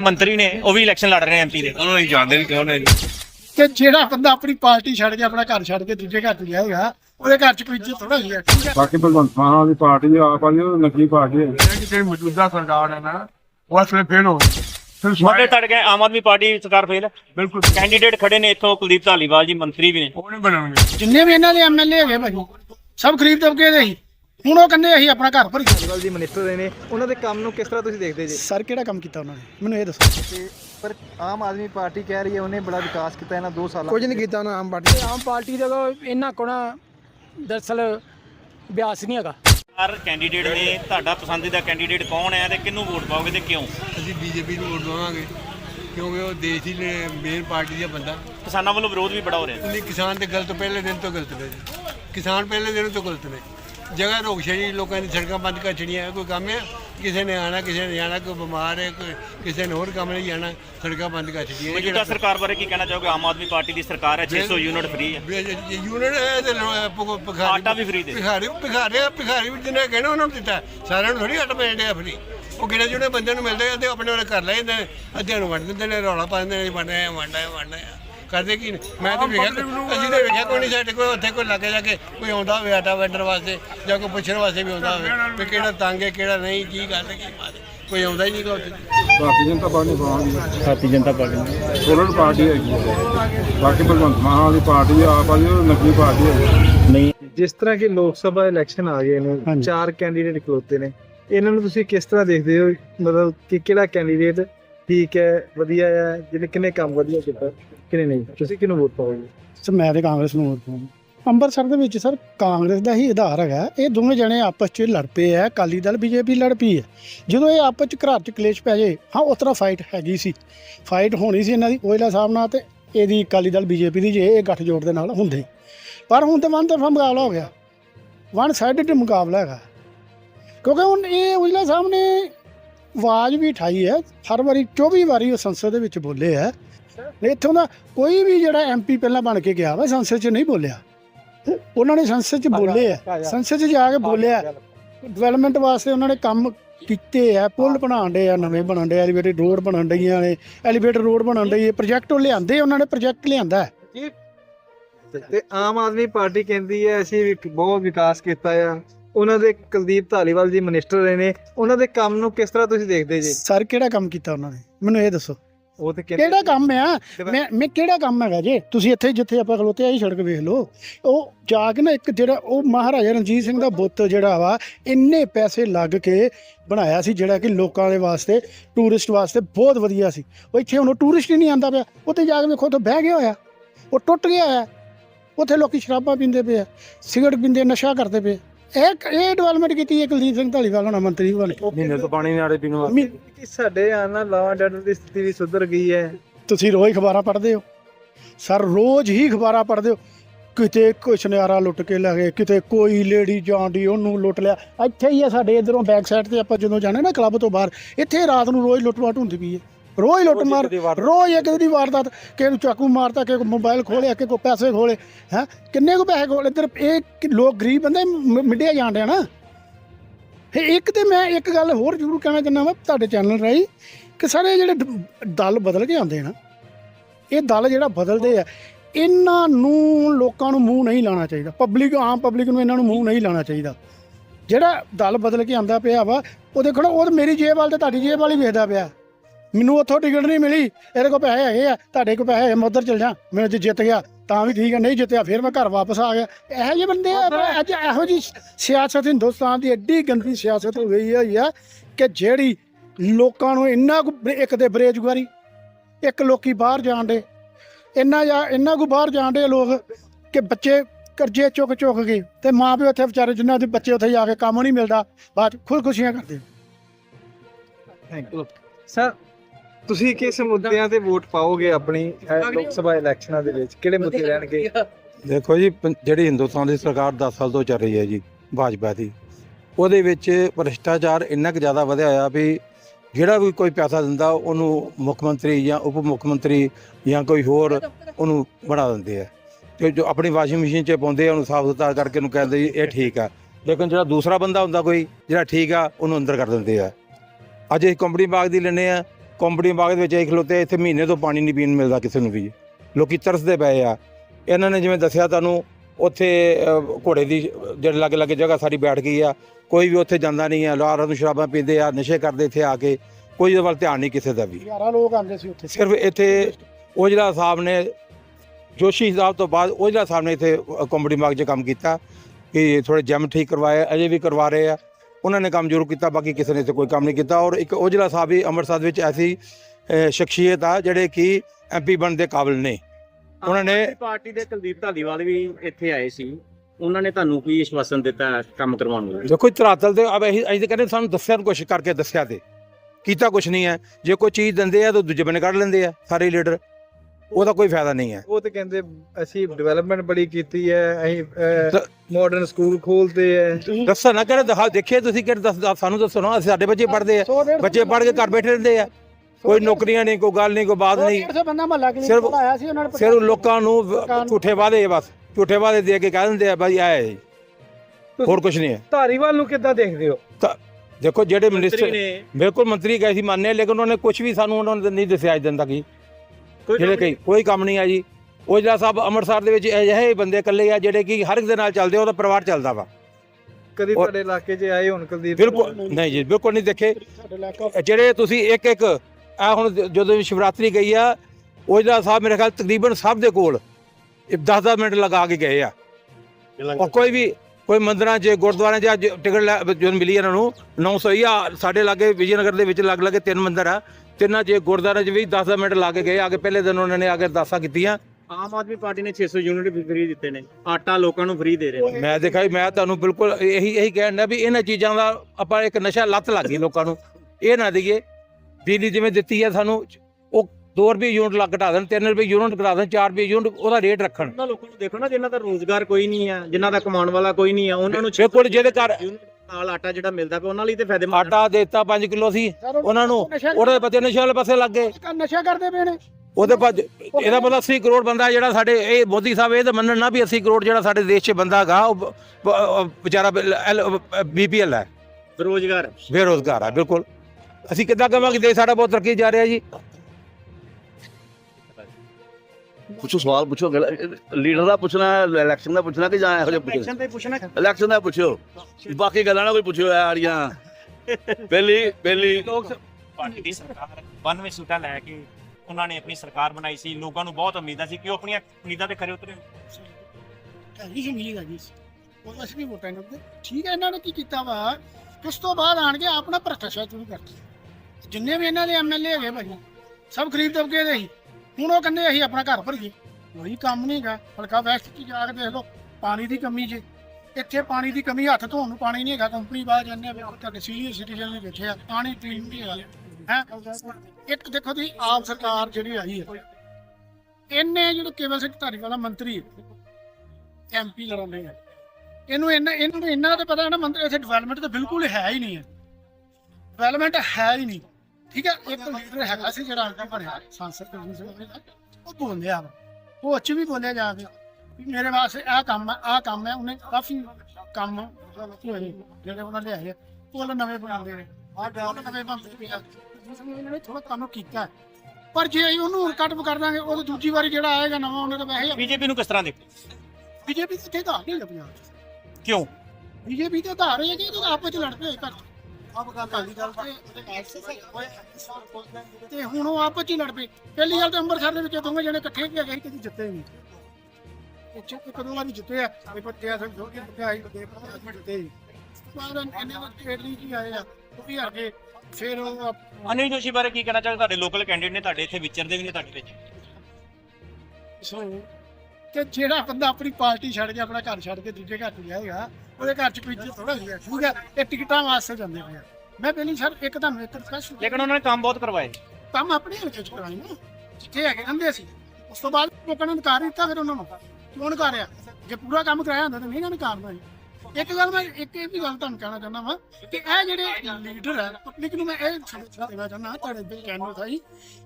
ਮੰਤਰੀ ਨੇ ਉਹ ਵੀ ਇਲੈਕਸ਼ਨ ਲੜ ਰਹੇ ਨੇ ਐਮਪੀ ਦੇ। ਉਹਨੂੰ ਅਸੀਂ ਜਾਣਦੇ ਨਹੀਂ ਕੌਣ ਹੈ ਕਿ ਜਿਹੜਾ ਬੰਦਾ ਆਪਣੀ ਪਾਰਟੀ ਛੱਡ ਕੇ ਆਪਣਾ ਘਰ ਛੱਡ ਕੇ ਦੂਜੇ ਘਰ ਚ ਗਿਆ ਹੈਗਾ ਉਹਦੇ ਘਰ ਚ ਕੋਈ ਇੱਜ਼ਤ ਥੋੜਾ ਹੀ ਹੈ ਠੀਕ ਹੈ? ਬਾਕੀ ਭਗਵੰਤ ਮਾਨ ਦੀ ਪਾਰਟੀ ਆਪ ਵਾਲੀ ਉਹ ਨਕਲੀ ਪਾਰਟੀ ਹੈ ਕਿ ਜਿਹੜੀ ਮੌਜੂਦਾ ਸਰਕਾਰ ਹੈ ਨਾ ਉਹ ਅਸਲੇ ਫੇਲ ਹੋ ਮਤੇ ਤੜ ਗਏ ਆਮ ਆਦਮੀ ਪਾਰਟੀ ਸਰਕਾਰ ਫੇਲ ਹੈ? ਬਿਲਕੁਲ। ਕੈਂਡੀਡੇਟ ਖੜੇ ਨੇ ਇੱਥੋਂ ਕੁਲਦੀਪ ਧਾਲੀਵਾਲ ਜੀ ਮੰਤਰੀ ਵੀ ਨੇ। ਉਹ ਨਹੀਂ ਬਣਨਗੇ। ਜਿੰਨੇ ਵੀ ਇਹਨਾਂ ਦੇ ਐਮਐਲਏ ਹੈਗੇ ਭਾਈ ਸਭ ਗਰੀਬ ਤਬਕੇ ਦੇ ਹੀ। ਹੁਣ ਉਹ ਕਹਿੰਦੇ ਅਸੀਂ ਆਪਣਾ ਘਰ ਭਰੀ ਕੇਜਰੀਵਾਲ ਜੀ ਮਿਨਿਸਟਰ ਰਹੇ ਨੇ ਉਹਨਾਂ ਦੇ ਕੰਮ ਨੂੰ ਕਿਸ ਤਰ੍ਹਾਂ ਤੁਸੀਂ ਦੇਖਦੇ ਜੀ? ਸਰ ਕਿਹੜਾ ਕੰਮ ਕੀਤਾ ਉਹਨਾਂ ਨੇ? ਮੈਨੂੰ ਇਹ ਦੱਸੋ। ਤੇ ਪਰ ਆਮ ਆਦਮੀ ਪਾਰਟੀ ਕਹਿ ਰਹੀ ਹੈ ਉਹਨੇ ਬੜਾ ਵਿਕਾਸ ਕੀਤਾ ਇਹਨਾਂ 2 ਸਾਲਾਂ ਕੁਝ ਨਹੀਂ ਕੀਤਾ ਉਹਨਾਂ ਆਮ ਪਾਰਟੀ ਆਮ ਪਾਰਟੀ ਦਾ ਤਾਂ ਇਹਨਾਂ ਕੋਲ ਨਾ ਦਰਸਲ ਅਭਿਆਸ ਨਹੀਂ ਹੈਗਾ। ਹਰ ਕੈਂਡੀਡੇਟ ਨੇ ਤੁਹਾਡਾ ਪਸੰਦੀਦਾ ਕੈਂਡੀਡੇਟ ਕੌਣ ਹੈ ਤੇ ਕਿਹਨੂੰ ਵੋਟ ਪਾਓਗੇ ਤੇ ਕਿਉਂ? ਅਸੀਂ ਬੀਜੇਪੀ ਨੂੰ ਵੋਟ ਦਵਾਂਗੇ ਕਿਉਂਕਿ ਉਹ ਦੇਸ਼ ਦੀ ਮੇਨ ਪਾਰਟੀ ਦਾ ਬੰਦਾ। ਕਿਸਾਨਾਂ ਵੱਲੋਂ ਵਿਰੋਧ ਵੀ ਬੜਾ ਹੋ ਰਿਹਾ। ਨਹੀਂ ਕਿਸਾਨ ਤੇ ਗਲਤ ਪਹਿਲੇ ਦਿਨ ਤੋਂ ਗਲਤ ਨੇ ਜੀ। ਕਿਸਾਨ ਪਹਿਲੇ ਦਿਨ ਤੋਂ ਗਲਤ ਨੇ। ਜਗ੍ਹਾ ਰੋਕਸ਼ਾਹੀ ਲੋਕਾਂ ਦੀ ਸੜਕਾਂ ਬੰਦ ਕਰ ਛੜੀਆਂ ਕੋਈ ਕੰਮ ਹੈ? ਕਿਸੇ ਨੇ ਆਣਾ ਕਿਸੇ ਨੇ ਜਾਣਾ ਕੋਈ ਬਿਮਾਰ ਹੈ ਕੋਈ ਕਿਸੇ ਨੇ ਹੋਰ ਕੰਮ ਲਈ ਜਾਣਾ ਸੜਕਾਂ ਬੰਦ ਕਰ ਛੜੀਆਂ ਮੌਜੂਦਾ ਸਰਕਾਰ ਬਾਰੇ ਕੀ ਕਹਿਣਾ ਚਾਹੋਗੇ? ਆਮ ਆਦਮੀ ਪਾਰਟੀ ਦੀ ਸਰਕਾਰ ਹੈ 600 ਯੂਨਿਟ ਫ੍ਰੀ ਹੈ। ਯੂਨਿਟ ਹੈ ਤੇ ਭਿਖਾਰੀ ਆਟਾ ਵੀ free ਦੇ। ਭਿਖਾਰੀ ਭਿਖਾਰੀ ਭਿਖਾਰੀ ਵੀ ਜਿਹਨੇ ਕਹਿਣਾ ਉਹਨਾਂ ਨੂੰ ਦਿੱਤਾ। ਸਾਰਿਆਂ ਨੂੰ ਥੋੜੀ ਆਟਾ ਮਿਲ ਰਿਹਾ ਫਰੀ ਉਹ ਕਿਹੜੇ ਜਿਹੜੇ ਬੰਦੇ ਨੂੰ ਮਿਲਦੇ ਆ ਤੇ ਆਪਣੇ ਵਾਲੇ ਕਰ ਲੈਂਦੇ ਨੇ। ਅੱਧਿਆਂ ਨੂੰ ਵੰਡ ਦਿੰਦੇ ਨੇ ਰੌਲਾ ਪਾ ਦਿੰਦੇ ਨੇ ਵੰਡਿਆ ਵੰਡਿਆ ਵੰਡਿਆ। ਕਰਦੇ ਕੀ ਨੇ? ਮੈਂ ਤਾਂ ਵੇਖਿਆ ਅਸੀਂ ਤਾਂ ਵੇਖਿਆ ਕੋਈ ਨਹੀਂ ਸਾਡੇ ਕੋਲ ਉੱਥੇ ਕੋਈ ਲੱਗੇ ਜਾ ਕੇ ਕੋਈ ਆਉਂਦਾ ਹੋਵੇ ਆਟਾ ਵੰਡਣ ਵਾਸਤੇ ਜਾਂ ਕੋਈ ਪੁੱਛਣ ਵਾਸਤੇ ਵੀ ਆਉਂਦਾ ਹੋਵੇ ਵੀ ਕਿਹੜਾ ਤੰਗ ਹੈ ਕਿਹੜਾ ਨਹੀਂ ਕੀ ਗੱਲ ਹੈ ਕੀ ਬਾਤ ਹੈ। ਕੋਈ ਆਉਂਦਾ ਹੀ ਨਹੀਂ ਗਾ ਉੱਥੇ। ਭਾਰਤੀ ਜਨਤਾ ਪਾਰਟੀ ਪਾਵਾਂਗੇ ਭਾਰਤੀ ਜਨਤਾ ਪਾਰਟੀ ਸੋਲਰ ਪਾਰਟੀ ਹੈਗੀ ਹੈ। ਬਾਕੀ ਭਗਵੰਤ ਮਾਨ ਦੀ ਪਾਰਟੀ ਆਪ ਵਾਲੀ ਉਹ ਨਕਲੀ ਪਾਰਟੀ ਹੈ। ਨਹੀਂ। ਜਿਸ ਤਰ੍ਹਾਂ ਕਿ ਲੋਕ ਸਭਾ ਇਲੈਕਸ਼ਨ ਆ ਗਏ ਨੇ ਚਾਰ ਕੈਂਡੀਡੇਟ ਖਲੋਤੇ ਨੇ। ਇਹਨਾਂ ਨੂੰ ਤੁਸੀਂ ਕਿਸ ਤਰ੍ਹਾਂ ਦੇਖਦੇ ਹੋ? ਮਤਲਬ ਕਿ ਕਿਹੜਾ ਕੈਂਡੀਡੇਟ ਠੀਕ ਹੈ ਵਧੀਆ ਹੈ ਜਿਹਨੇ ਕਿੰਨੇ ਕੰਮ ਵਧੀਆ ਕੀਤਾ? ਕਿਨੇ ਨਹੀਂ? ਤੁਸੀਂ ਕਿਹਨੂੰ ਵੋਟ ਪਾਓਗੇ? ਸਰ, ਮੈਂ ਤੇ ਕਾਂਗਰਸ ਨੂੰ ਵੋਟ ਪਾਉਂਗਾ ਅੰਮ੍ਰਿਤਸਰ ਦੇ ਵਿੱਚ ਸਰ, ਕਾਂਗਰਸ ਦਾ ਹੀ ਆਧਾਰ ਹੈਗਾ। ਇਹ ਦੋਵੇਂ ਜਣੇ ਆਪਸ 'ਚ ਲੜ ਪਏ ਆ, ਅਕਾਲੀ ਦਲ, ਬੀਜੇਪੀ ਲੜ ਪਈ ਹੈ ਜਦੋਂ ਇਹ ਆਪਸ 'ਚ ਘਰਾਟ 'ਚ ਕਲੇਸ਼ ਪੈ ਜੇ, ਹਾਂ, ਉਸ ਤਰ੍ਹਾਂ ਫਾਈਟ ਹੈਗੀ ਸੀ। ਫਾਈਟ ਹੋਣੀ ਸੀ ਇਹਨਾਂ ਦੀ ਓਇਲਾ ਸਾਹਿਬ ਨਾਲ ਤੇ ਇਹਦੀ ਅਕਾਲੀ ਦਲ, ਬੀਜੇਪੀ ਦੀ ਜੇ ਇਹ ਗੱਠਜੋੜ ਦੇ ਨਾਲ ਹੁੰਦੇ। ਪਰ ਹੁਣ ਤਾਂ ਵਨ ਤਰਫਾ ਮੁਕਾਬਲਾ ਹੋ ਗਿਆ। ਵਨ ਸਾਈਡਡ ਮੁਕਾਬਲਾ ਹੈਗਾ। ਕਿਉਂਕਿ ਹੁਣ ਇਹ ਓਇਲਾ ਸਾਹਿਬ ਨੇ ਆਵਾਜ਼ ਵੀ ਉਠਾਈ ਹੈ। ਹਰ ਵਾਰੀ 24 ਵਾਰੀ ਉਹ ਸੰਸਦ ਦੇ ਵਿੱਚ ਬੋਲੇ ਹੈ ਇੱਥੋਂ ਦਾ ਕੋਈ ਵੀ ਜਿਹੜਾ ਐਮਪੀ ਪਹਿਲਾਂ ਬਣ ਕੇ ਗਿਆ ਵਾ ਸੰਸਦ 'ਚ ਨਹੀਂ ਬੋਲਿਆ। ਉਹਨਾਂ ਨੇ ਸੰਸਦ 'ਚ ਬੋਲੇ ਆ। ਸੰਸਦ 'ਚ ਜਾ ਕੇ ਬੋਲਿਆ। ਡਿਵੈਲਪਮੈਂਟ ਵਾਸਤੇ ਉਹਨਾਂ ਨੇ ਕੰਮ ਕੀਤੇ ਆ ਪੁਲ ਬਣਾਉਣ ਦੇ ਆ ਨਵੇਂ ਬਣਨ ਦੇ ਐਲੀਵੇਟਡ ਰੋਡ ਬਣਨ ਡਈਆਂ ਨੇ ਐਲੀਵੇਟਡ ਰੋਡ ਬਣਨ ਡਈ ਹੈ ਪ੍ਰੋਜੈਕਟ ਉਹ ਲਿਆਂਦੇ ਉਹਨਾਂ ਨੇ ਪ੍ਰੋਜੈਕਟ ਲਿਆਂਦਾ। ਤੇ ਆਮ ਆਦਮੀ ਪਾਰਟੀ ਕਹਿੰਦੀ ਹੈ ਅਸੀਂ ਵੀ ਬਹੁਤ ਵਿਕਾਸ ਕੀਤਾ ਆ। ਉਹਨਾਂ ਦੇ ਕੁਲਦੀਪ ਧਾਲੀਵਾਲ ਜੀ ਮਿਨਿਸਟਰ ਰਹੇ ਨੇ। ਉਹਨਾਂ ਦੇ ਕੰਮ ਨੂੰ ਕਿਸ ਤਰ੍ਹਾਂ ਤੁਸੀਂ ਦੇਖਦੇ ਜੀ? ਸਰ ਕਿਹੜਾ ਕੰਮ ਕੀਤਾ ਉਹਨਾਂ ਨੇ? ਮੈਨੂੰ ਇਹ ਦੱਸੋ। ਉਹ ਤੇ ਕਹਿੰਦੇ ਕਿਹੜਾ ਕੰਮ ਆ? ਮੈਂ ਮੈਂ ਕਿਹੜਾ ਕੰਮ ਹੈਗਾ ਜੇ? ਤੁਸੀਂ ਇੱਥੇ ਜਿੱਥੇ ਆਪਾਂ ਖਲੋਤੇ ਆਹੀ ਸੜਕ ਵੇਖ ਲਓ। ਉਹ ਜਾ ਕੇ ਨਾ ਇੱਕ ਜਿਹੜਾ ਉਹ ਮਹਾਰਾਜਾ ਰਣਜੀਤ ਸਿੰਘ ਦਾ ਬੁੱਤ ਜਿਹੜਾ ਵਾ ਇੰਨੇ ਪੈਸੇ ਲੱਗ ਕੇ ਬਣਾਇਆ ਸੀ ਜਿਹੜਾ ਕਿ ਲੋਕਾਂ ਦੇ ਵਾਸਤੇ ਟੂਰਿਸਟ ਵਾਸਤੇ ਬਹੁਤ ਵਧੀਆ ਸੀ। ਉਹ ਇੱਥੇ ਹੁਣ ਟੂਰਿਸਟ ਹੀ ਨਹੀਂ ਆਂਦਾ ਪਿਆ। ਉੱਥੇ ਜਾ ਕੇ ਵੇਖੋ ਤਾਂ ਬਹਿ ਗਿਆ ਹੋਇਆ। ਉਹ ਟੁੱਟ ਗਿਆ ਹੋਇਆ। ਉੱਥੇ ਲੋਕੀ ਸ਼ਰਾਬਾਂ ਪੀਂਦੇ ਪਏ ਆ ਸਿਗਰਟ ਪੀਂਦੇ ਨਸ਼ਾ ਕਰਦੇ ਪਏ ਇਹ ਇਹ ਡਿਵੈਲਪਮੈਂਟ ਕੀਤੀ ਹੈ ਕੁਲਦੀਪ ਸਿੰਘ ਢਾਲੀਵਾਲ ਹੋਣਾ ਮੰਤਰੀ ਬਣ। ਮਹੀਨੇ ਤੋਂ ਪਾਣੀ ਨਹੀਂ ਆੜੇ ਪੀਣ ਵਾਸਤੇ। ਕਿ ਸਾਡੇ ਨਾਲ ਲਾਅ ਐਂਡ ਆਰਡਰ ਦੀ ਸਥਿਤੀ ਵੀ ਸੁਧਰ ਗਈ ਹੈ। ਤੁਸੀਂ ਰੋਜ਼ ਖਬਰਾਂ ਪੜ੍ਹਦੇ ਹੋ। ਸਰ ਰੋਜ਼ ਹੀ ਖਬਰਾਂ ਪੜ੍ਹਦੇ ਹੋ। ਕਿਤੇ ਕੋਈ ਸੁਨਿਆਰਾ ਲੁੱਟ ਕੇ ਲੈ ਗਏ ਕਿਤੇ ਕੋਈ ਲੇਡੀ ਜਾਂਦੀ ਉਹਨੂੰ ਲੁੱਟ ਲਿਆ। ਇੱਥੇ ਹੀ ਆ ਸਾਡੇ ਇਧਰੋਂ ਬੈਕ ਸਾਈਡ ਤੇ ਆਪਾਂ ਜਦੋਂ ਜਾਣੇ ਨਾ ਕਲੱਬ ਤੋਂ ਬਾਹਰ ਇੱਥੇ ਰਾਤ ਨੂੰ ਰੋਜ਼ ਲੁੱਟਵਾਟ ਹੁੰਦੀ ਪਈ ਹੈ। ਰੋਜ਼ ਲੁੱਟ ਮਾਰ ਰੋਜ਼ ਇੱਕ ਦੀ ਵਾਰਦਾਤ ਕਿਸੇ ਨੂੰ ਚਾਕੂ ਮਾਰਤਾ ਕਿਸੇ ਕੋ ਮੋਬਾਈਲ ਖੋਲਿਆ ਕਿਸੇ ਕੋ ਪੈਸੇ ਖੋਲੇ ਹੈ? ਕਿੰਨੇ ਕੋ ਪੈਸੇ ਖੋਲੇ? ਇੱਧਰ ਇਹ ਲੋਕ ਗਰੀਬ ਬੰਦੇ ਮਿੱਡਿਆ ਜਾਣ ਡਿਆ ਨਾ। ਫਿਰ ਇੱਕ ਤੇ ਮੈਂ ਇੱਕ ਗੱਲ ਹੋਰ ਜ਼ਰੂਰ ਕਹਿਣਾ ਚਾਹੁੰਦਾ ਵਾ ਤੁਹਾਡੇ ਚੈਨਲ ਰਾਹੀਂ ਕਿ ਸਾਰੇ ਜਿਹੜੇ ਦਲ ਬਦਲ ਕੇ ਆਉਂਦੇ ਨਾ ਇਹ ਦਲ ਜਿਹੜਾ ਬਦਲਦੇ ਆ ਇਹਨਾਂ ਨੂੰ ਲੋਕਾਂ ਨੂੰ ਮੂੰਹ ਨਹੀਂ ਲਾਣਾ ਚਾਹੀਦਾ। ਪਬਲਿਕ ਆਮ ਪਬਲਿਕ ਨੂੰ ਇਹਨਾਂ ਨੂੰ ਮੂੰਹ ਨਹੀਂ ਲਾਣਾ ਚਾਹੀਦਾ। ਜਿਹੜਾ ਦਲ ਬਦਲ ਕੇ ਆਂਦਾ ਪਿਆ ਵਾ ਉਹ ਦੇਖੋ ਨਾ ਉਹ ਤਾਂ ਮੇਰੀ ਜੇਬ ਵਾਲ ਤੇ ਤੁਹਾਡੀ ਜੇਬ ਵਾਲੀ ਵੇਖਦਾ ਪਿਆ। ਮੈਨੂੰ ਉੱਥੋਂ ਟਿਕਟ ਨਹੀਂ ਮਿਲੀ। ਇਹਦੇ ਕੋਲ ਪੈਸੇ ਹੈਗੇ ਆ ਤੁਹਾਡੇ ਕੋਲ ਪੈਸੇ ਹੈਗੇ ਮੈਂ ਉੱਧਰ ਚਲ ਜਾ। ਮੈਂ ਜੇ ਜਿੱਤ ਗਿਆ ਤਾਂ ਵੀ ਠੀਕ ਹੈ ਨਹੀਂ ਜਿੱਤਿਆ ਫਿਰ ਮੈਂ ਘਰ ਵਾਪਸ ਆ ਗਿਆ। ਇਹੋ ਜਿਹੇ ਬੰਦੇ ਅੱਜ ਇਹੋ ਜੀ ਸਿਆਸਤ ਹਿੰਦੁਸਤਾਨ ਦੀ ਐਡੀ ਗੰਦੀ ਸਿਆਸਤ ਹੋ ਗਈ ਹੋਈ ਆ ਕਿ ਜਿਹੜੀ ਲੋਕਾਂ ਨੂੰ ਇੰਨਾ ਕੁ ਇੱਕ ਤੇ ਬੇਰੁਜ਼ਗਾਰੀ ਇੱਕ ਲੋਕੀ ਬਾਹਰ ਜਾਣ ਦੇ। ਇੰਨਾ ਜਾਂ ਇੰਨਾ ਕੁ ਬਾਹਰ ਜਾਣ ਦੇ ਲੋਕ ਕਿ ਬੱਚੇ ਕਰਜ਼ੇ ਚੁੱਕ ਚੁੱਕ ਕੇ ਤੇ ਮਾਂ ਪਿਓ ਉੱਥੇ ਵਿਚਾਰੇ ਜਿਨ੍ਹਾਂ ਦੇ ਬੱਚੇ ਉੱਥੇ ਜਾ ਕੇ ਕੰਮ ਨਹੀਂ ਮਿਲਦਾ ਬਾਅਦ ਖੁਦਕੁਸ਼ੀਆਂ ਕਰਦੇ ਥੈਂਕ ਯੂ ਸਰ ਤੁਸੀਂ ਕਿਸ ਮੁੱਦਿਆਂ ਤੇ ਵੋਟ ਪਾਓਗੇ ਆਪਣੀ ਇਹ ਲੋਕ ਸਭਾ ਇਲੈਕਸ਼ਨਾਂ ਦੇ ਵਿੱਚ? ਕਿਹੜੇ ਮੁੱਦੇ ਰਹਿਣਗੇ? ਦੇਖੋ ਜੀ ਪੰ- ਜਿਹੜੀ ਹਿੰਦੁਸਤਾਨ ਦੀ ਸਰਕਾਰ 10 ਸਾਲ ਤੋਂ ਚੱਲ ਰਹੀ ਹੈ ਜੀ ਭਾਜਪਾ ਦੀ ਉਹਦੇ ਵਿੱਚ ਭ੍ਰਿਸ਼ਟਾਚਾਰ ਇੰਨਾ ਕੁ ਜ਼ਿਆਦਾ ਵਧਿਆ ਹੋਇਆ ਵੀ ਜਿਹੜਾ ਵੀ ਕੋਈ ਪੈਸਾ ਦਿੰਦਾ ਉਹਨੂੰ ਮੁੱਖ ਮੰਤਰੀ ਜਾਂ ਉਪ ਮੁੱਖ ਮੰਤਰੀ ਜਾਂ ਕੋਈ ਹੋਰ ਉਹਨੂੰ ਬਣਾ ਦਿੰਦੇ ਆ। ਤੇ ਜੋ ਆਪਣੀ ਵਾਸ਼ਿੰਗ ਮਸ਼ੀਨ 'ਚ ਪਾਉਂਦੇ ਆ ਉਹਨੂੰ ਸਾਫ਼ ਸੁਥਰਾ ਕਰਕੇ ਉਹਨੂੰ ਕਹਿੰਦੇ ਜੀ ਇਹ ਠੀਕ ਆ। ਲੇਕਿਨ ਜਿਹੜਾ ਦੂਸਰਾ ਬੰਦਾ ਹੁੰਦਾ ਕੋਈ ਜਿਹੜਾ ਠੀਕ ਆ ਉਹਨੂੰ ਅੰਦਰ ਕਰ ਦਿੰਦੇ ਆ। ਅੱਜ ਅਸੀਂ ਕੰਪਨੀ ਬਾਗ ਦੀ ਲੈਂਦੇ ਆ ਕੰਪਨੀ ਬਾਗ ਦੇ ਵਿੱਚ ਇਹ ਖਲੋਤੇ ਇੱਥੇ ਮਹੀਨੇ ਤੋਂ ਪਾਣੀ ਨਹੀਂ ਪੀਣ ਮਿਲਦਾ ਕਿਸੇ ਨੂੰ ਵੀ। ਲੋਕੀ ਤਰਸਦੇ ਪਏ ਆ। ਇਹਨਾਂ ਨੇ ਜਿਵੇਂ ਦੱਸਿਆ ਤੁਹਾਨੂੰ ਉੱਥੇ ਘੋੜੇ ਦੀ ਜਿਹੜੇ ਲਾਗੇ ਲਾਗੇ ਜਗ੍ਹਾ ਸਾਰੀ ਬੈਠ ਗਈ ਆ। ਕੋਈ ਵੀ ਉੱਥੇ ਜਾਂਦਾ ਨਹੀਂ ਆ ਲਾਰਾਂ ਨੂੰ ਸ਼ਰਾਬਾਂ ਪੀਂਦੇ ਆ ਨਸ਼ੇ ਕਰਦੇ ਇੱਥੇ ਆ ਕੇ। ਕੋਈ ਇਹਦੇ ਵੱਲ ਧਿਆਨ ਨਹੀਂ ਕਿਸੇ ਦਾ ਵੀ। 11 ਲੋਕ ਆਉਂਦੇ ਸੀ ਉੱਥੇ। ਸਿਰਫ ਇੱਥੇ ਔਜਲਾ ਸਾਹਿਬ ਨੇ ਜੋਸ਼ੀ ਸਾਹਿਬ ਤੋਂ ਬਾਅਦ ਔਜਲਾ ਸਾਹਿਬ ਨੇ ਇੱਥੇ ਕੰਪਨੀ ਬਾਗ 'ਚ ਕੰਮ ਕੀਤਾ। ਕਿ ਥੋੜੇ ਜੈਮ ਠੀਕ ਕਰਵਾਏ ਅਜੇ ਵੀ ਕਰਵਾ ਰਹੇ ਆ। ਉਹਨਾਂ ਨੇ ਕੰਮ ਜ਼ਰੂਰ ਕੀਤਾ ਬਾਕੀ ਕਿਸੇ ਨੇ ਇੱਥੇ ਕੋਈ ਕੰਮ ਨਹੀਂ ਕੀਤਾ। ਔਰ ਇੱਕ ਔਜਲਾ ਸਾਹਿਬ ਵੀ ਅੰਮ੍ਰਿਤਸਰ ਵਿੱਚ ਐਸੀ ਸ਼ਖਸੀਅਤ ਆ ਜਿਹੜੇ ਕਿ ਐਮਪੀ ਬਣਨ ਦੇ ਕਾਬਿਲ ਨੇ। ਉਹਨਾਂ ਨੇ ਪਾਰਟੀ ਦੇ ਕੁਲਦੀਪ ਢਾਲੀਵਾਲ ਵੀ ਇੱਥੇ ਆਏ ਸੀ। ਉਹਨਾਂ ਨੇ ਤੁਹਾਨੂੰ ਕੀ ਆਸ਼ਵਾਸਨ ਦਿੱਤਾ ਕੰਮ ਕਰਵਾਉਣ ਨੂੰ? ਦੇਖੋ ਧਰਾਤਲ ਤੇ ਅਬ ਅਸੀਂ ਅਸੀਂ ਤਾਂ ਕਹਿੰਦੇ ਸਾਨੂੰ ਦੱਸਿਆ ਕੁਛ ਕਰਕੇ ਦੱਸਿਆ ਤੇ। ਕੀਤਾ ਕੁਛ ਨਹੀਂ ਹੈ। ਜੇ ਕੋਈ ਚੀਜ਼ ਦਿੰਦੇ ਆ ਤਾਂ ਦੂਜੇ ਬੰਨੇ ਕੱਢ ਲੈਂਦੇ ਆ ਸਾਰੇ ਲੀਡਰ। ਉਹਦਾ ਕੋਈ ਫਾਇਦਾ ਨਹੀਂ ਹੈ। ਉਹ ਤੇ ਕਹਿੰਦੇ ਅਸੀਂ ਡਿਵੈਲਪਮੈਂਟ ਬੜੀ ਕੀਤੀ ਹੈ ਅਸੀਂ ਮਾਡਰਨ ਸਕੂਲ ਖੋਲਦੇ ਹੈ। ਦੱਸੋ ਨਾ ਕਿਹੜੇ ਦਿਖਾ ਦੇਖਿਆ ਤੁਸੀਂ ਕਿਹੜੇ ਦੱਸ ਸਾਨੂੰ ਦੱਸੋ ਨਾ ਅਸੀਂ ਸਾਡੇ ਬੱਚੇ ਪੜ੍ਹਦੇ ਆ। ਬੱਚੇ ਪੜ੍ਹ ਕੇ ਘਰ ਬੈਠੇ ਰਹਿੰਦੇ ਆ। ਕੋਈ ਨੌਕਰੀਆਂ ਨਹੀਂ ਕੋਈ ਗੱਲ ਨਹੀਂ ਕੋਈ ਬਾਤ ਨਹੀਂ। ਸਿਰਫ- ਆਇਆ ਸੀ ਉਹਨਾਂ ਨੇ ਸਿਰਫ ਲੋਕਾਂ ਨੂੰ ਝੂਠੇ ਵਾਅਦੇ ਬਸ। ਝੂਠੇ ਵਾਅਦੇ ਦੇ ਕੇ ਕਹਿ ਦਿੰਦੇ ਆ ਬਾਈ ਆਏ। ਜੀ ਹੋਰ ਕੁਝ ਨਹੀਂ ਹੈ। ਧਾਰੀਵਾਲ ਨੂੰ ਕਿੱਦਾਂ ਦੇਖਦੇ ਹੋ? ਦੇਖੋ ਜਿਹੜੇ ਮੰਤਰੀ ਮਿਨਿਸਟਰ ਨੇ ਬਿਲਕੁਲ ਮੰਤਰੀ ਗਏ ਸੀ ਮੰਨੇ ਲੇਕਿਨ ਉਹਨਾਂ ਨੇ ਕੁਝ ਵੀ ਸਾਨੂੰ ਉਹਨਾਂ ਨੇ ਨਹੀਂ ਦੱਸਿਆ ਅੱਜ ਦਿਨ ਤੱਕ ਕੋਈ ਜਿਹੜੇ ਕਈ ਕੋਈ ਕੰਮ ਨਹੀਂ ਆ ਜੀ। ਔਜਲਾ ਸਾਹਿਬ ਅੰਮ੍ਰਿਤਸਰ ਦੇ ਵਿੱਚ ਅਜਿਹੇ ਬੰਦੇ ਇਕੱਲੇ ਆ ਜਿਹੜੇ ਕਿ ਹਰ ਇੱਕ ਦੇ ਨਾਲ ਚੱਲਦੇ ਉਹਦਾ ਪਰਿਵਾਰ ਚੱਲਦਾ ਵਾ। ਕਦੀ ਤੁਹਾਡੇ ਇਲਾਕੇ 'ਚ ਆਏ ਹੁਣ ਕੁਲਦੀਪ ਬਿਲਕੁਲ ਨਹੀਂ ਜੀ ਬਿਲਕੁਲ ਨਹੀਂ ਦੇਖੇ। ਜਿਹੜੇ ਤੁਸੀਂ ਇੱਕ ਇੱਕ ਆ ਹੁਣ ਜਦੋਂ ਸ਼ਿਵਰਾਤਰੀ ਗਈ ਆ ਔਜਲਾ ਸਾਹਿਬ ਮੇਰੇ ਖਿਆਲ ਤਕਰੀਬਨ ਸਭ ਦੇ ਕੋਲ 10-10 ਮਿੰਟ ਲਗਾ ਕੇ ਗਏ ਆ। ਔਰ ਕੋਈ ਵੀ ਕੋਈ ਮੰਦਰਾਂ 'ਚ ਗੁਰਦੁਆਰਿਆਂ 'ਚ ਟਿਕਟ ਜਦੋਂ ਮਿਲੀ ਇਹਨਾਂ ਨੂੰ 900 ਹੀ ਆ ਸਾਡੇ ਲਾਗੇ ਵਿਜੇਨਗਰ ਦੇ ਵਿੱਚ ਲੱਗ ਲੱਗੇ ਤਿੰਨ ਮੰਦਰ ਆ। ਤਿੰਨਾਂ 'ਚ ਗੁਰਦੁਆਰਿਆਂ 'ਚ ਵੀ 10-10 ਮਿੰਟ ਲਾ ਕੇ ਗਏ ਆ ਕੇ ਪਹਿਲੇ ਦਿਨ ਉਹਨਾਂ ਨੇ ਆ ਕੇ ਅਰਦਾਸਾਂ ਕੀਤੀਆਂ। ਆਮ ਆਦਮੀ ਪਾਰਟੀ ਨੇ 600 ਯੂਨਿਟ ਫ੍ਰੀ ਦਿੱਤੇ ਨੇ। ਆਟਾ ਲੋਕਾਂ ਨੂੰ ਫ੍ਰੀ ਦੇ ਰਹੇ ਨੇ। ਮੈਂ ਦੇਖਿਆ ਵੀ ਮੈਂ ਤੁਹਾਨੂੰ ਬਿਲਕੁਲ ਇਹੀ ਇਹੀ ਕਹਿਣ ਡਿਆ ਵੀ ਇਹਨਾਂ ਚੀਜ਼ਾਂ ਦਾ ਆਪਾਂ ਇੱਕ ਨਸ਼ਾ ਲੱਤ ਲੱਗ ਗਈ ਲੋਕਾਂ ਨੂੰ। ਇਹ ਨਾ ਦਈਏ ਬਿਜਲੀ ਜਿਵੇਂ ਦਿੱਤੀ ਹੈ ਸਾਨੂੰ 2 ਰੁਪਏ ਯੂਨਿਟ ਲੱਗ ਘਟਾ ਦੇਣ 3 ਰੁਪਏ ਯੂਨਿਟ ਘਟਾ ਦੇਣ 4 ਰੁਪਏ ਯੂਨਿਟ ਉਹਦਾ ਰੇਟ ਰੱਖਣ। ਉਹਨਾਂ ਲੋਕਾਂ ਨੂੰ ਦੇਖੋ ਨਾ ਜਿਨ੍ਹਾਂ ਦਾ ਰੋਜ਼ਗਾਰ ਕੋਈ ਨਹੀਂ ਆ ਜਿਨ੍ਹਾਂ ਦਾ ਕਮਾਉਣ ਵਾਲਾ ਕੋਈ ਨਹੀਂ ਆ ਉਹਨਾਂ ਨੂੰ ਬਿਲਕੁਲ ਜਿਹਦੇ ਘਰ ਨਾਲ ਆਟਾ ਜਿਹੜਾ ਮਿਲਦਾ ਪਿਆ ਉਹਨਾਂ ਲਈ ਤੇ ਫਾਇਦੇਮੰਦ ਆਟਾ ਦੇਤਾ 5 ਕਿਲੋ ਸੀ ਉਹਨਾਂ ਨੂੰ ਉਹਦੇ ਬੱਚੇ ਨਸ਼ੇ ਵਾਲੇ ਪਾਸੇ ਲੱਗ ਗਏ। ਨਸ਼ਾ ਕਰਦੇ ਪਏ ਨੇ। ਉਹਦੇ ਬਾਅਦ ਇਹਦਾ ਮਤਲਬ 80 ਕਰੋੜ ਬੰਦਾ ਜਿਹੜਾ ਸਾਡੇ ਇਹ ਮੋਦੀ ਸਾਹਿਬ ਇਹ ਤਾਂ ਮੰਨਣ ਨਾ ਵੀ 80 ਕਰੋੜ ਜਿਹੜਾ ਸਾਡੇ ਦੇਸ਼ 'ਚ ਬੰਦਾ ਹੈਗਾ ਉਹ ਵਿਚਾਰਾ ਬੀਪੀਐਲ ਹੈ। ਬੇਰੋਜ਼ਗਾਰ। ਬੇਰੋਜ਼ਗਾਰ ਹੈ ਬਿਲਕੁਲ। ਅਸੀਂ ਕਿੱਦਾਂ ਕਵਾਂਗੇ ਦੇਸ਼ ਸਾਡਾ ਬਹੁਤ ਤਰੱਕੀ ਜਾ ਰਿਹਾ ਜੀ। ਪੁੱਛੋ ਸਵਾਲ ਪੁੱਛੋ ਲੀਡਰ ਦਾ ਪੁੱਛਣਾ ਹੈ ਇਲੈਕਸ਼ਨ ਦਾ ਪੁੱਛਣਾ ਕਿ ਜਾਂ ਇਹੋ ਜਿਹਾ ਪੁੱਛਣਾ ਇਲੈਕਸ਼ਨ ਤੇ ਪੁੱਛਣਾ ਇਲੈਕਸ਼ਨ ਦਾ ਪੁੱਛੋ ਬਾਕੀ ਗੱਲਾਂ ਨਾ ਕੋਈ ਪੁੱਛਿਓ ਯਾਰੀਆਂ ਪਹਿਲੀ ਪਹਿਲੀ ਲੋਕ ਪਾਰਟੀ ਦੀ ਸਰਕਾਰ 92 ਸੀਟਾਂ ਲੈ ਕੇ ਉਹਨਾਂ ਨੇ ਆਪਣੀ ਸਰਕਾਰ ਬਣਾਈ ਸੀ। ਲੋਕਾਂ ਨੂੰ ਬਹੁਤ ਉਮੀਦਾਂ ਸੀ ਕਿ ਉਹ ਆਪਣੀਆਂ ਉਮੀਦਾਂ ਤੇ ਖਰੇ ਉਤਰੇ। ਹੈਗੀ ਸੀ ਮੀਲ ਸੀ ਉਹ ਅਸੀਂ ਵੀ ਵੋਟਾਂ ਕਰਦੇ ਠੀਕ ਹੈ ਇਹਨਾਂ ਨੇ ਕੀ ਕੀਤਾ ਵਾ? ਉਸ ਤੋਂ ਬਾਅਦ ਆਣ ਕੇ ਆਪਣਾ ਭ੍ਰਸ਼ਟਾਚਾਰ ਸ਼ੁਰੂ ਕਰਤਾ। ਜਿੰਨੇ ਵੀ ਇਹਨਾਂ ਦੇ ਐਮਐਲਏ ਹੈਗੇ ਭਾਜੀ ਸਭ ਗਰੀਬ ਤਬਕੇ ਦੇ ਹੀ ਹੁਣ ਉਹ ਕਹਿੰਦੇ ਅਸੀਂ ਆਪਣਾ ਘਰ ਭਰੀਏ। ਉਹੀ ਕੰਮ ਨਹੀਂ ਹੈਗਾ, ਹਲਕਾ ਵੈਸਟ ਚ ਜਾ ਕੇ ਦੇਖ ਲਓ, ਪਾਣੀ ਦੀ ਕਮੀ ਜੇ। ਇੱਥੇ ਪਾਣੀ ਦੀ ਕਮੀ, ਹੱਥ ਧੋਣ ਨੂੰ ਪਾਣੀ ਨਹੀਂ ਹੈਗਾ, ਕੰਪਨੀ ਬਾਹਰ ਜਾਂਦੇ ਆ, ਵੇਖੋ ਤੁਹਾਡੇ ਸੀਨੀਅਰ ਸਿਟੀਜ਼ਨ ਵੀ ਬੈਠੇ ਆ, ਪਾਣੀ ਪੀਣ ਨਹੀਂ ਹੈਗਾ। ਹੈ? ਇੱਕ ਦੇਖੋ ਤੁਸੀਂ, ਆਪ ਸਰਕਾਰ ਜਿਹੜੀ ਆਈ ਹੈ, ਇਹਨੇ ਜਿਹੜਾ ਕੇਵਲ ਸਿੰਘ ਧਾਰੀਵਾਲਾ ਮੰਤਰੀ ਹੈ ਐਮਪੀ ਲੜਾਉਂਦੇ ਆ। ਇਹਨੂੰ ਇਹਨਾਂ ਇਹਨਾਂ ਨੂੰ ਇਹਨਾਂ ਦਾ ਪਤਾ ਹੈ ਨਾ, ਮੰਤਰੀ ਇੱਥੇ ਡਿਵੈਲਪਮੈਂਟ ਤਾਂ ਬਿਲਕੁਲ ਹੈ ਹੀ ਨਹੀਂ ਹੈ। ਡਿਵੈਲਪਮੈਂਟ ਹੈ ਹੀ ਨਹੀਂ। ਠੀਕ ਹੈ ਇੱਕ ਲੀਡਰ ਹੈਗਾ ਸੀ ਜਿਹੜਾ ਅੱਗੇ ਬਣਿਆ ਸੰਸਦ ਕਮਿਸ਼ਨ ਸਿੰਘ ਦਾ, ਉਹ ਬੋਲਿਆ। ਉਹ ਅੱਛੀ ਵੀ ਬੋਲਿਆ ਜਾ ਕੇ ਵੀ ਮੇਰੇ ਵਾਸਤੇ ਆਹ ਕੰਮ ਹੈ ਆਹ ਕੰਮ ਹੈ ਉਹਨੇ ਕਾਫੀ ਕੰਮ ਹੋਏ ਜਿਹੜੇ ਉਹਨਾਂ ਲਿਆਏ ਆ, ਉਹ ਨਵੇਂ ਬਣਾਉਂਦੇ ਨੇ ਆਹ ਨਵੇਂ ਬਣਦੇ ਪਿਆ ਇਹਨਾਂ ਨੇ। ਥੋੜਾ ਕੰਮ ਕੀਤਾ। ਪਰ ਜੇ ਅਸੀਂ ਉਹਨੂੰ ਹੁਣ ਕੱਟ ਕਰ ਦਾਂਗੇ ਉਹ ਦੂਜੀ ਵਾਰੀ ਜਿਹੜਾ ਆਏਗਾ ਨਵਾਂ ਉਹਨੇ ਤਾਂ ਵੈਸੇ ਬੀਜੇਪੀ ਨੂੰ ਕਿਸ ਤਰ੍ਹਾਂ ਦੇਖੋ ਬੀਜੇਪੀ ਕਿੱਥੇ ਤਾਂ ਨਹੀਂ 'ਚ ਕਿਉਂ? ਬੀਜੇਪੀ ਤੇ ਧਾਰ ਹੈ ਕਿ ਤਾਂ ਆਪਸ ਚ ਲੜਦੇ ਹੋਏ ਘਰ। ਆਪ ਗੱਲ ਅਕਾਲੀ ਦਲ ਤੇ ਤੇ ਹੁਣ ਉਹ ਆਪਸ ਚ ਹੀ ਲੜ ਪਏ। ਪਹਿਲੀ ਗੱਲ ਤਾਂ ਅੰਮ੍ਰਿਤਸਰ ਦੇ ਵਿੱਚ ਦੋਵੇਂ ਜਣੇ ਇਕੱਠੇ ਵੀ ਗਏ ਕਦੀ ਜਿੱਤੇ ਹੀ ਨਹੀਂ। ਇੱਥੇ ਇੱਕ ਦੋ ਵਾਰੀ ਜਿੱਤੇ ਆ ਇਹ ਬੱਚੇ ਆ ਸਭ ਛੋਟੇ ਬੱਚੇ ਆਈ ਦੇ ਪਰ ਜਿੱਤੇ ਹੀ ਬਾਅਦ ਇਹਨਾਂ ਦੇ ਟ੍ਰੇਡਿੰਗ ਕੀ ਆਏ ਆ ਉਹ ਵੀ ਆ ਗਏ। ਫਿਰ ਉਹ ਅਨਿਲ ਜੋਸ਼ੀ ਬਾਰੇ ਕੀ ਕਹਿਣਾ ਚਾਹੁੰਦੇ ਤੁਹਾਡੇ ਲੋਕਲ ਕੈਂਡੀਡੇਟ ਨੇ ਤੁਹਾਡੇ ਇੱਥੇ ਵਿਚਰਦੇ ਵੀ ਨੇ ਤੁਹਾਡੇ ਵਿੱਚ? ਕਿ ਜਿਹੜਾ ਬੰਦਾ ਆਪਣੀ ਪਾਰਟੀ ਛੱਡ ਕੇ ਆਪਣਾ ਘਰ ਛੱਡ ਕੇ ਦੂਜੇ ਘਰ ਚ ਜਾਏਗਾ ਉਹਦੇ ਘਰ ਚ ਕੋਈ ਇੱਜ਼ਤ ਥੋੜਾ ਹੈਗਾ ਠੀਕ ਹੈ? ਇਹ ਟਿਕਟਾਂ ਵਾਸਤੇ ਜਾਂਦੇ ਆ। ਮੈਂ ਪਹਿਲੀ ਸਰ ਇੱਕ ਤੁਹਾਨੂੰ ਇੱਕ ਰਿਕਵੈਸਟ ਲੇਕਿਨ ਉਹਨਾਂ ਨੇ ਕੰਮ ਬਹੁਤ ਕਰਵਾਏ ਕੰਮ ਆਪਣੇ ਹਲਕੇ ਚ ਕਰਾਈ ਨਾ। ਜਿੱਥੇ ਹੈਗੇ ਕਹਿੰਦੇ ਸੀ। ਉਸ ਤੋਂ ਬਾਅਦ ਲੋਕਾਂ ਨੇ ਨਕਾਰ ਦਿੱਤਾ ਫਿਰ ਉਹਨਾਂ ਨੂੰ। ਕਿਉਂ ਨਕਾਰਿਆ ਜੇ ਪੂਰਾ ਕੰਮ ਕਰਾਇਆ ਹੁੰਦਾ ਤਾਂ ਨਹੀਂ ਇਹਨਾਂ ਨੇ ਕਰਨਾ ਸੀ ਇੱਕ ਗੱਲ ਮੈਂ ਇੱਕ ਇਹ ਵੀ ਗੱਲ ਤੁਹਾਨੂੰ ਕਹਿਣਾ ਚਾਹੁੰਦਾ ਵਾਂ ਕਿ ਇਹ ਜਿਹੜੇ ਲੀਡਰ ਹੈ ਪਬਲਿਕ ਨੂੰ ਮੈਂ ਇਹ ਦੇਣਾ ਚਾਹੁੰਦਾ ਤੁਹਾਡੇ ਦੇ ਚੈਨਲ ਥਾਈ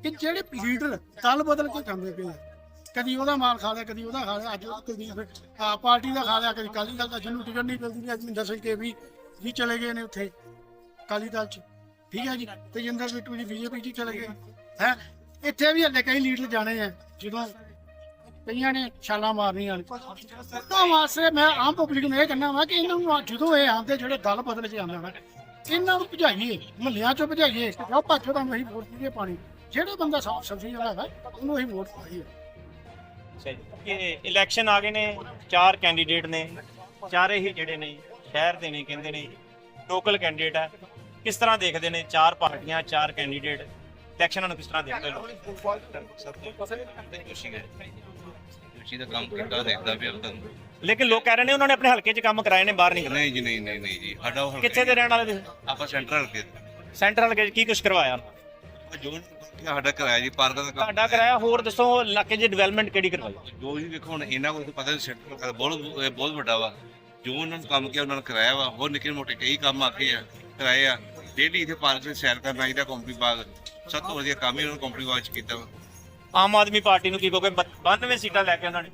ਕਿ ਜਿਹੜੇ ਲੀਡਰ ਦਲ ਬਦਲ ਕੇ ਜਾਂਦੇ ਪਏ ਆ ਕਦੀ ਉਹਦਾ ਮਾਲ ਖਾ ਲਿਆ, ਕਦੀ ਉਹਦਾ ਖਾ ਲਿਆ, ਅੱਜ ਕਦੀ ਫਿਰ ਪਾਰਟੀ ਦਾ ਖਾ ਲਿਆ, ਕਦੀ ਕਾਲੀ ਦਲ ਦਾ, ਜਿਹਨੂੰ ਟਿਕਟ ਨਹੀਂ ਮਿਲਦੀ, ਅੱਜ ਮਿੰਦਰ ਸਿੰਘ ਕੇ ਵੀ ਵੀ ਚਲੇ ਗਏ ਨੇ ਉੱਥੇ ਕਾਲੀ ਦਲ ਚ। ਠੀਕ ਹੈ ਜੀ? ਤੇਜਿੰਦਰ ਬਿੱਟੂ ਜੀ, ਬੀਜੇਪੀ ਚ ਚਲੇ ਗਏ। ਹੈ? ਇੱਥੇ ਵੀ ਹੱਲੇ ਕਈ ਲੀਡਰ ਜਾਣੇ ਆ, ਜਦੋਂ ਕਈਆਂ ਨੇ ਛਾਲਾਂ ਮਾਰਨੀਆਂ ਨੇ ਤਾਂ ਵਾਸਤੇ ਮੈਂ ਆਮ ਪਬਲਿਕ ਨੂੰ ਇਹ ਕਹਿੰਦਾ ਵਾ ਕਿ ਇਹਨਾਂ ਨੂੰ ਜਦੋਂ ਇਹ ਆਉਂਦੇ, ਜਿਹੜੇ ਦਲ ਬਦਲ ਚ ਆਉਂਦੇ ਵਾ ਇਹਨਾਂ ਨੂੰ ਭਜਾਈਏ, ਮਹੱਲਿਆਂ ਚੋਂ ਭਜਾਈਏ, ਜਾਂ ਭੱਜੋ ਤਾਂ ਅਸੀਂ ਵੋਟ ਪੀਏ ਪਾਣੀ। ਜਿਹੜਾ ਬੰਦਾ ਸਾਫ਼ ਸਬਜ਼ੀ ਵਾਲਾ ਹੈ ਉਹਨੂੰ ਅਸੀਂ ਵੋਟ ਪਾਈਏ। ਇਹ ਇਲੈਕਸ਼ਨ ਆ ਗਏ ਨੇ ਚਾਰ ਕੈਂਡੀਡੇਟ ਨੇ ਚਾਰੇ ਹੀ ਜਿਹੜੇ ਨੇ ਸ਼ਹਿਰ ਦੇ ਨੇ ਕਹਿੰਦੇ ਨੇ ਲੋਕਲ ਕੈਂਡੀਡੇਟ ਹੈ ਕਿਸ ਤਰ੍ਹਾਂ ਦੇਖਦੇ ਨੇ ਚਾਰ ਪਾਰਟੀਆਂ ਚਾਰ ਕੈਂਡੀਡੇਟ ਇਲੈਕਸ਼ਨਾਂ ਨੂੰ ਕਿਸ ਤਰ੍ਹਾਂ ਦੇਖਦੇ ਜੋਸ਼ੀ ਦਾ ਕੰਮ ਕਿੱਦਾਂ ਦੇਖਦਾ ਪਿਆ ਤਾਂ ਲੇਕਿਨ ਲੋਕ ਕਹਿ ਰਹੇ ਨੇ ਉਹਨਾਂ ਨੇ ਆਪਣੇ ਹਲਕੇ 'ਚ ਕੰਮ ਕਰਾਏ ਨੇ ਬਾਹਰ ਨਹੀਂ ਨਹੀਂ ਜੀ ਨਹੀਂ ਨਹੀਂ ਨਹੀਂ ਜੀ ਸਾਡਾ ਉਹ ਹਲਕਾ ਕਿੱਥੇ ਦੇ ਰਹਿਣ ਵਾਲੇ ਤੁਸੀਂ? ਆਪਾਂ ਸੈਂਟਰਲ ਕੇ ਸੈਂਟਰਲ ਹਲਕੇ 'ਚ ਕੀ ਕੁਝ ਕਰਵਾਇਆ? ਜੋ ਸਾਡਾ ਕਰਾਇਆ ਜੀ ਪਾਰਕ ਦਾ ਤੁਹਾਡਾ ਕਰਾਇਆ ਹੋਰ ਦੱਸੋ ਇਲਾਕੇ 'ਚ ਡਿਵੈਲਪਮੈਂਟ ਕਿਹੜੀ ਕਰਵਾਈ? ਜੋ ਵੀ ਵੇਖੋ ਹੁਣ ਇਹਨਾਂ ਕੋਲ ਤਾਂ ਪਤਾ ਨਹੀਂ ਸੈਂਟਰਲ ਦਾ ਬਹੁਤ ਇਹ ਬਹੁਤ ਵੱਡਾ ਵਾ। ਜੋ ਉਹਨਾਂ ਨੂੰ ਕੰਮ ਕੀਤਾ ਉਹਨਾਂ ਨੇ ਕਰਾਇਆ ਵਾ। ਹੋਰ ਨਿੱਕੇ ਮੋਟੇ ਕਈ ਕੰਮ ਆਕੇ ਆ ਕਰਾਏ ਆ। ਡੇਲੀ ਇੱਥੇ ਪਾਰਕ ਵਿੱਚ ਸੈਰ ਕਰਨ ਆਈਦਾ ਕੰਪਨੀ ਬਾਗ। ਸਭ ਤੋਂ ਵਧੀਆ ਕੰਮ ਹੀ ਉਹਨਾਂ ਨੇ ਕੰਪਨੀ ਬਾਗ ਚ ਕੀਤਾ ਵਾ। ਆਮ ਆਦਮੀ ਪਾਰਟੀ ਨੂੰ ਕੀ ਕਹੋਗੇ? 92 ਸੀਟਾਂ ਲੈ ਕੇ ਉਹਨਾਂ ਨੇ